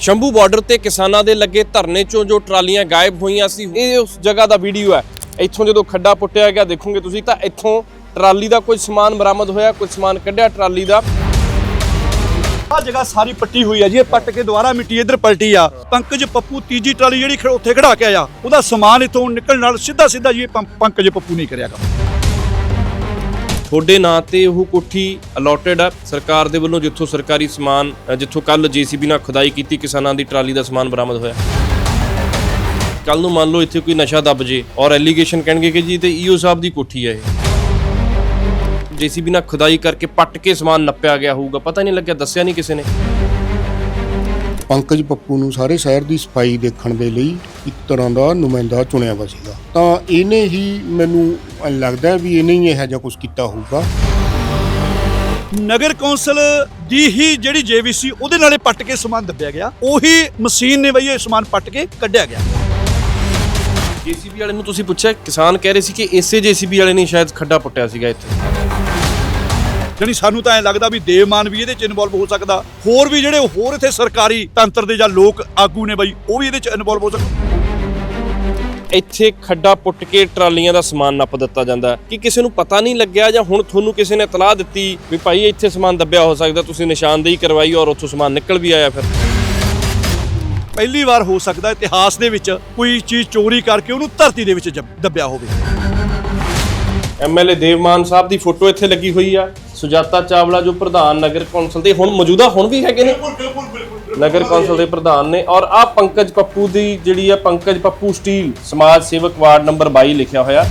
Shambhu border ਤੇ ਕਿਸਾਨਾਂ ਦੇ ਲੱਗੇ ਧਰਨੇ ਚੋਂ ਜੋ ਟਰਾਲੀਆਂ ਗਾਇਬ ਹੋਈਆਂ ਸੀ, ਇਹ ਉਸ ਜਗ੍ਹਾ ਦਾ ਵੀਡੀਓ ਹੈ। ਇੱਥੋਂ ਜਦੋਂ ਖੱਡਾ ਪੁੱਟਿਆ ਗਿਆ, ਦੇਖੋਗੇ ਤੁਸੀਂ ਤਾਂ ਇੱਥੋਂ ਟਰਾਲੀ ਦਾ ਕੁਝ ਸਮਾਨ ਬਰਾਮਦ ਹੋਇਆ ਕੁਝ ਸਮਾਨ ਕੱਢਿਆ ਟਰਾਲੀ ਦਾ? ਆ ਜਗ੍ਹਾ ਸਾਰੀ ਪੱਟੀ ਹੋਈ ਆ ਜੀ, ਇਹ ਪੱਟ ਕੇ ਦੁਬਾਰਾ ਮਿੱਟੀ ਇੱਧਰ ਪਲਟੀ ਆ। ਪੰਕਜ ਪੱਪੂ ਤੀਜੀ ਟਰਾਲੀ ਜਿਹੜੀ ਉੱਥੇ ਖੜਾ ਕੇ ਆਇਆ, ਉਹਦਾ ਸਮਾਨ ਇਥੋਂ ਨਿਕਲਣ ਨਾਲ ਸਿੱਧਾ ਸਿੱਧਾ ਜੀ ਪੰਕਜ ਪੱਪੂ ਨਹੀਂ ਕਰਿਆ ਕਰਿਆਗਾ ਤੁਹਾਡੇ ਨਾਂ ਤੇ ਉਹ ਕੋਠੀ ਅਲੋਟਡ ਆ ਸਰਕਾਰ ਦੇ ਵੱਲੋਂ ਜਿੱਥੋਂ ਸਰਕਾਰੀ ਸਮਾਨ ਅ, ਜਿੱਥੋਂ ਕੱਲ ਜੀਸੀਬੀ ਨਾਲ ਖੁਦਾਈ ਕੀਤੀ ਕਿਸਾਨਾਂ ਦੀ ਟਰਾਲੀ ਦਾ ਸਮਾਨ ਬਰਾਮਦ ਹੋਇਆ। ਕੱਲ ਨੂੰ ਮੰਨ ਲਓ ਇੱਥੇ ਕੋਈ ਨਸ਼ਾ ਦੱਬ ਜੇ ਔਰ ਐਲੀਗੇਸ਼ਨ ਕਹਿਣਗੇ ਕਿ ਜੀ ਤੇ ਈਓ ਸਾਹਿਬ ਦੀ ਕੋਠੀ ਹੈ ਇਹ। ਜੀਸੀਬੀ ਨਾਲ ਖੁਦਾਈ ਕਰਕੇ ਪੱਟ ਕੇ ਸਮਾਨ ਨੱਪਿਆ ਗਿਆ ਹੋਊਗਾ ਪਤਾ ਨਹੀਂ ਲੱਗਿਆ ਦੱਸਿਆ ਨਹੀਂ ਕਿਸੇ ਨੇ। ਪੰਕਜ ਪੱਪੂ ਨੂੰ ਸਾਰੇ ਸ਼ਹਿਰ ਦੀ ਸਫ਼ਾਈ ਦੇਖਣ ਦੇ ਲਈ ਇੱਕ ਤਰ੍ਹਾਂ ਦਾ ਨੁਮਾਇੰਦਾ ਚੁਣਿਆ ਵਾ ਸੀਗਾ। ਤਾਂ ਇਹਨੇ ਹੀ ਮੈਨੂੰ ਲੱਗਦਾ ਵੀ ਇਹਨੇ ਹੀ ਇਹੋ ਜਿਹਾ ਕੁਝ ਕੀਤਾ ਹੋਊਗਾ। ਨਗਰ ਕੌਂਸਲ ਦੀ ਹੀ ਜਿਹੜੀ ਜੇਵੀਸੀ ਉਹਦੇ ਨਾਲੇ ਪੱਟ ਕੇ ਸਮਾਨ ਦੱਬਿਆ ਗਿਆ। ਉਹੀ ਮਸ਼ੀਨ ਨੇ ਬਈ ਇਹ ਸਮਾਨ ਪੱਟ ਕੇ ਕੱਢਿਆ ਗਿਆ। ਜੀਸੀਬੀ ਵਾਲੇ ਨੂੰ ਤੁਸੀਂ ਪੁੱਛਿਆ ਕਿਸਾਨ ਕਹਿ ਰਹੇ ਸੀ ਕਿ ਇਸੇ ਜੀਸੀਬੀ ਵਾਲੇ ਨੇ ਸ਼ਾਇਦ ਖੱਡਾ ਪੁੱਟਿਆ ਸੀਗਾ ਇੱਥੇ। ਜਾਣੀ ਸਾਨੂੰ ਤਾਂ ਐ ਲੱਗਦਾ ਵੀ ਦੇਵਮਾਨ ਵੀ ਇਹਦੇ ਚ ਇਨਵੋਲਵ ਹੋ ਸਕਦਾ। ਹੋਰ ਵੀ ਜਿਹੜੇ ਹੋਰ ਇੱਥੇ ਸਰਕਾਰੀ ਤੰਤਰ ਦੇ ਜਾਂ ਲੋਕ ਆਗੂ ਨੇ ਬਈ ਉਹ ਵੀ ਇਹਦੇ ਚ ਇਨਵੋਲਵ ਹੋ ਸਕਦੇ। ਇੱਥੇ ਖੱਡਾ ਪੁੱਟ ਕੇ ਟਰਾਲੀਆਂ ਦਾ ਸਮਾਨ ਨੱਪ ਦਿੱਤਾ ਜਾਂਦਾ। ਕਿ ਕਿਸੇ ਨੂੰ ਪਤਾ ਨਹੀਂ ਲੱਗਿਆ ਜਾਂ ਹੁਣ ਤੁਹਾਨੂੰ ਕਿਸੇ ਨੇ ਇਤਲਾਹ ਦਿੱਤੀ ਵੀ ਭਾਈ ਇੱਥੇ ਸਮਾਨ ਦੱਬਿਆ ਹੋ ਸਕਦਾ ਤੁਸੀਂ ਨਿਸ਼ਾਨਦੇਹੀ ਕਰਵਾਈ ਔਰ ਉੱਥੋਂ ਸਮਾਨ ਨਿਕਲ ਵੀ ਆਇਆ ਫਿਰ? ਪਹਿਲੀ ਵਾਰ ਹੋ ਸਕਦਾ ਇਤਿਹਾਸ ਦੇ ਵਿੱਚ ਕੋਈ ਚੀਜ਼ ਚੋਰੀ ਕਰਕੇ ਉਹਨੂੰ ਧਰਤੀ ਦੇ ਵਿੱਚ ਦੱਬਿਆ ਹੋਵੇ। ਐਮਐਲਏ ਦੇਵਮਾਨ ਸਾਹਿਬ ਦੀ ਫੋਟੋ ਇੱਥੇ ਲੱਗੀ ਹੋਈ ਆ। ਸੁਜਾਤਾ ਚਾਵਲਾ ਜੋ ਪ੍ਰਧਾਨ ਨਗਰ ਕੌਂਸਲ ਦੇ ਹੁਣ ਮੌਜੂਦਾ ਹੁਣ ਵੀ ਹੈਗੇ ਨੇ। ਨਗਰ ਕੌਂਸਲ ਦੇ ਪ੍ਰਧਾਨ ਨੇ ਔਰ ਆ ਪੰਕਜ ਪੱਪੂ ਦੀ ਜਿਹੜੀ ਆ ਪੰਕਜ ਪੱਪੂ ਸਟੀਲ ਸਮਾਜ ਸੇਵਕ ਵਾਰਡ ਨੰਬਰ 22 ਲਿਖਿਆ ਹੋਇਆ।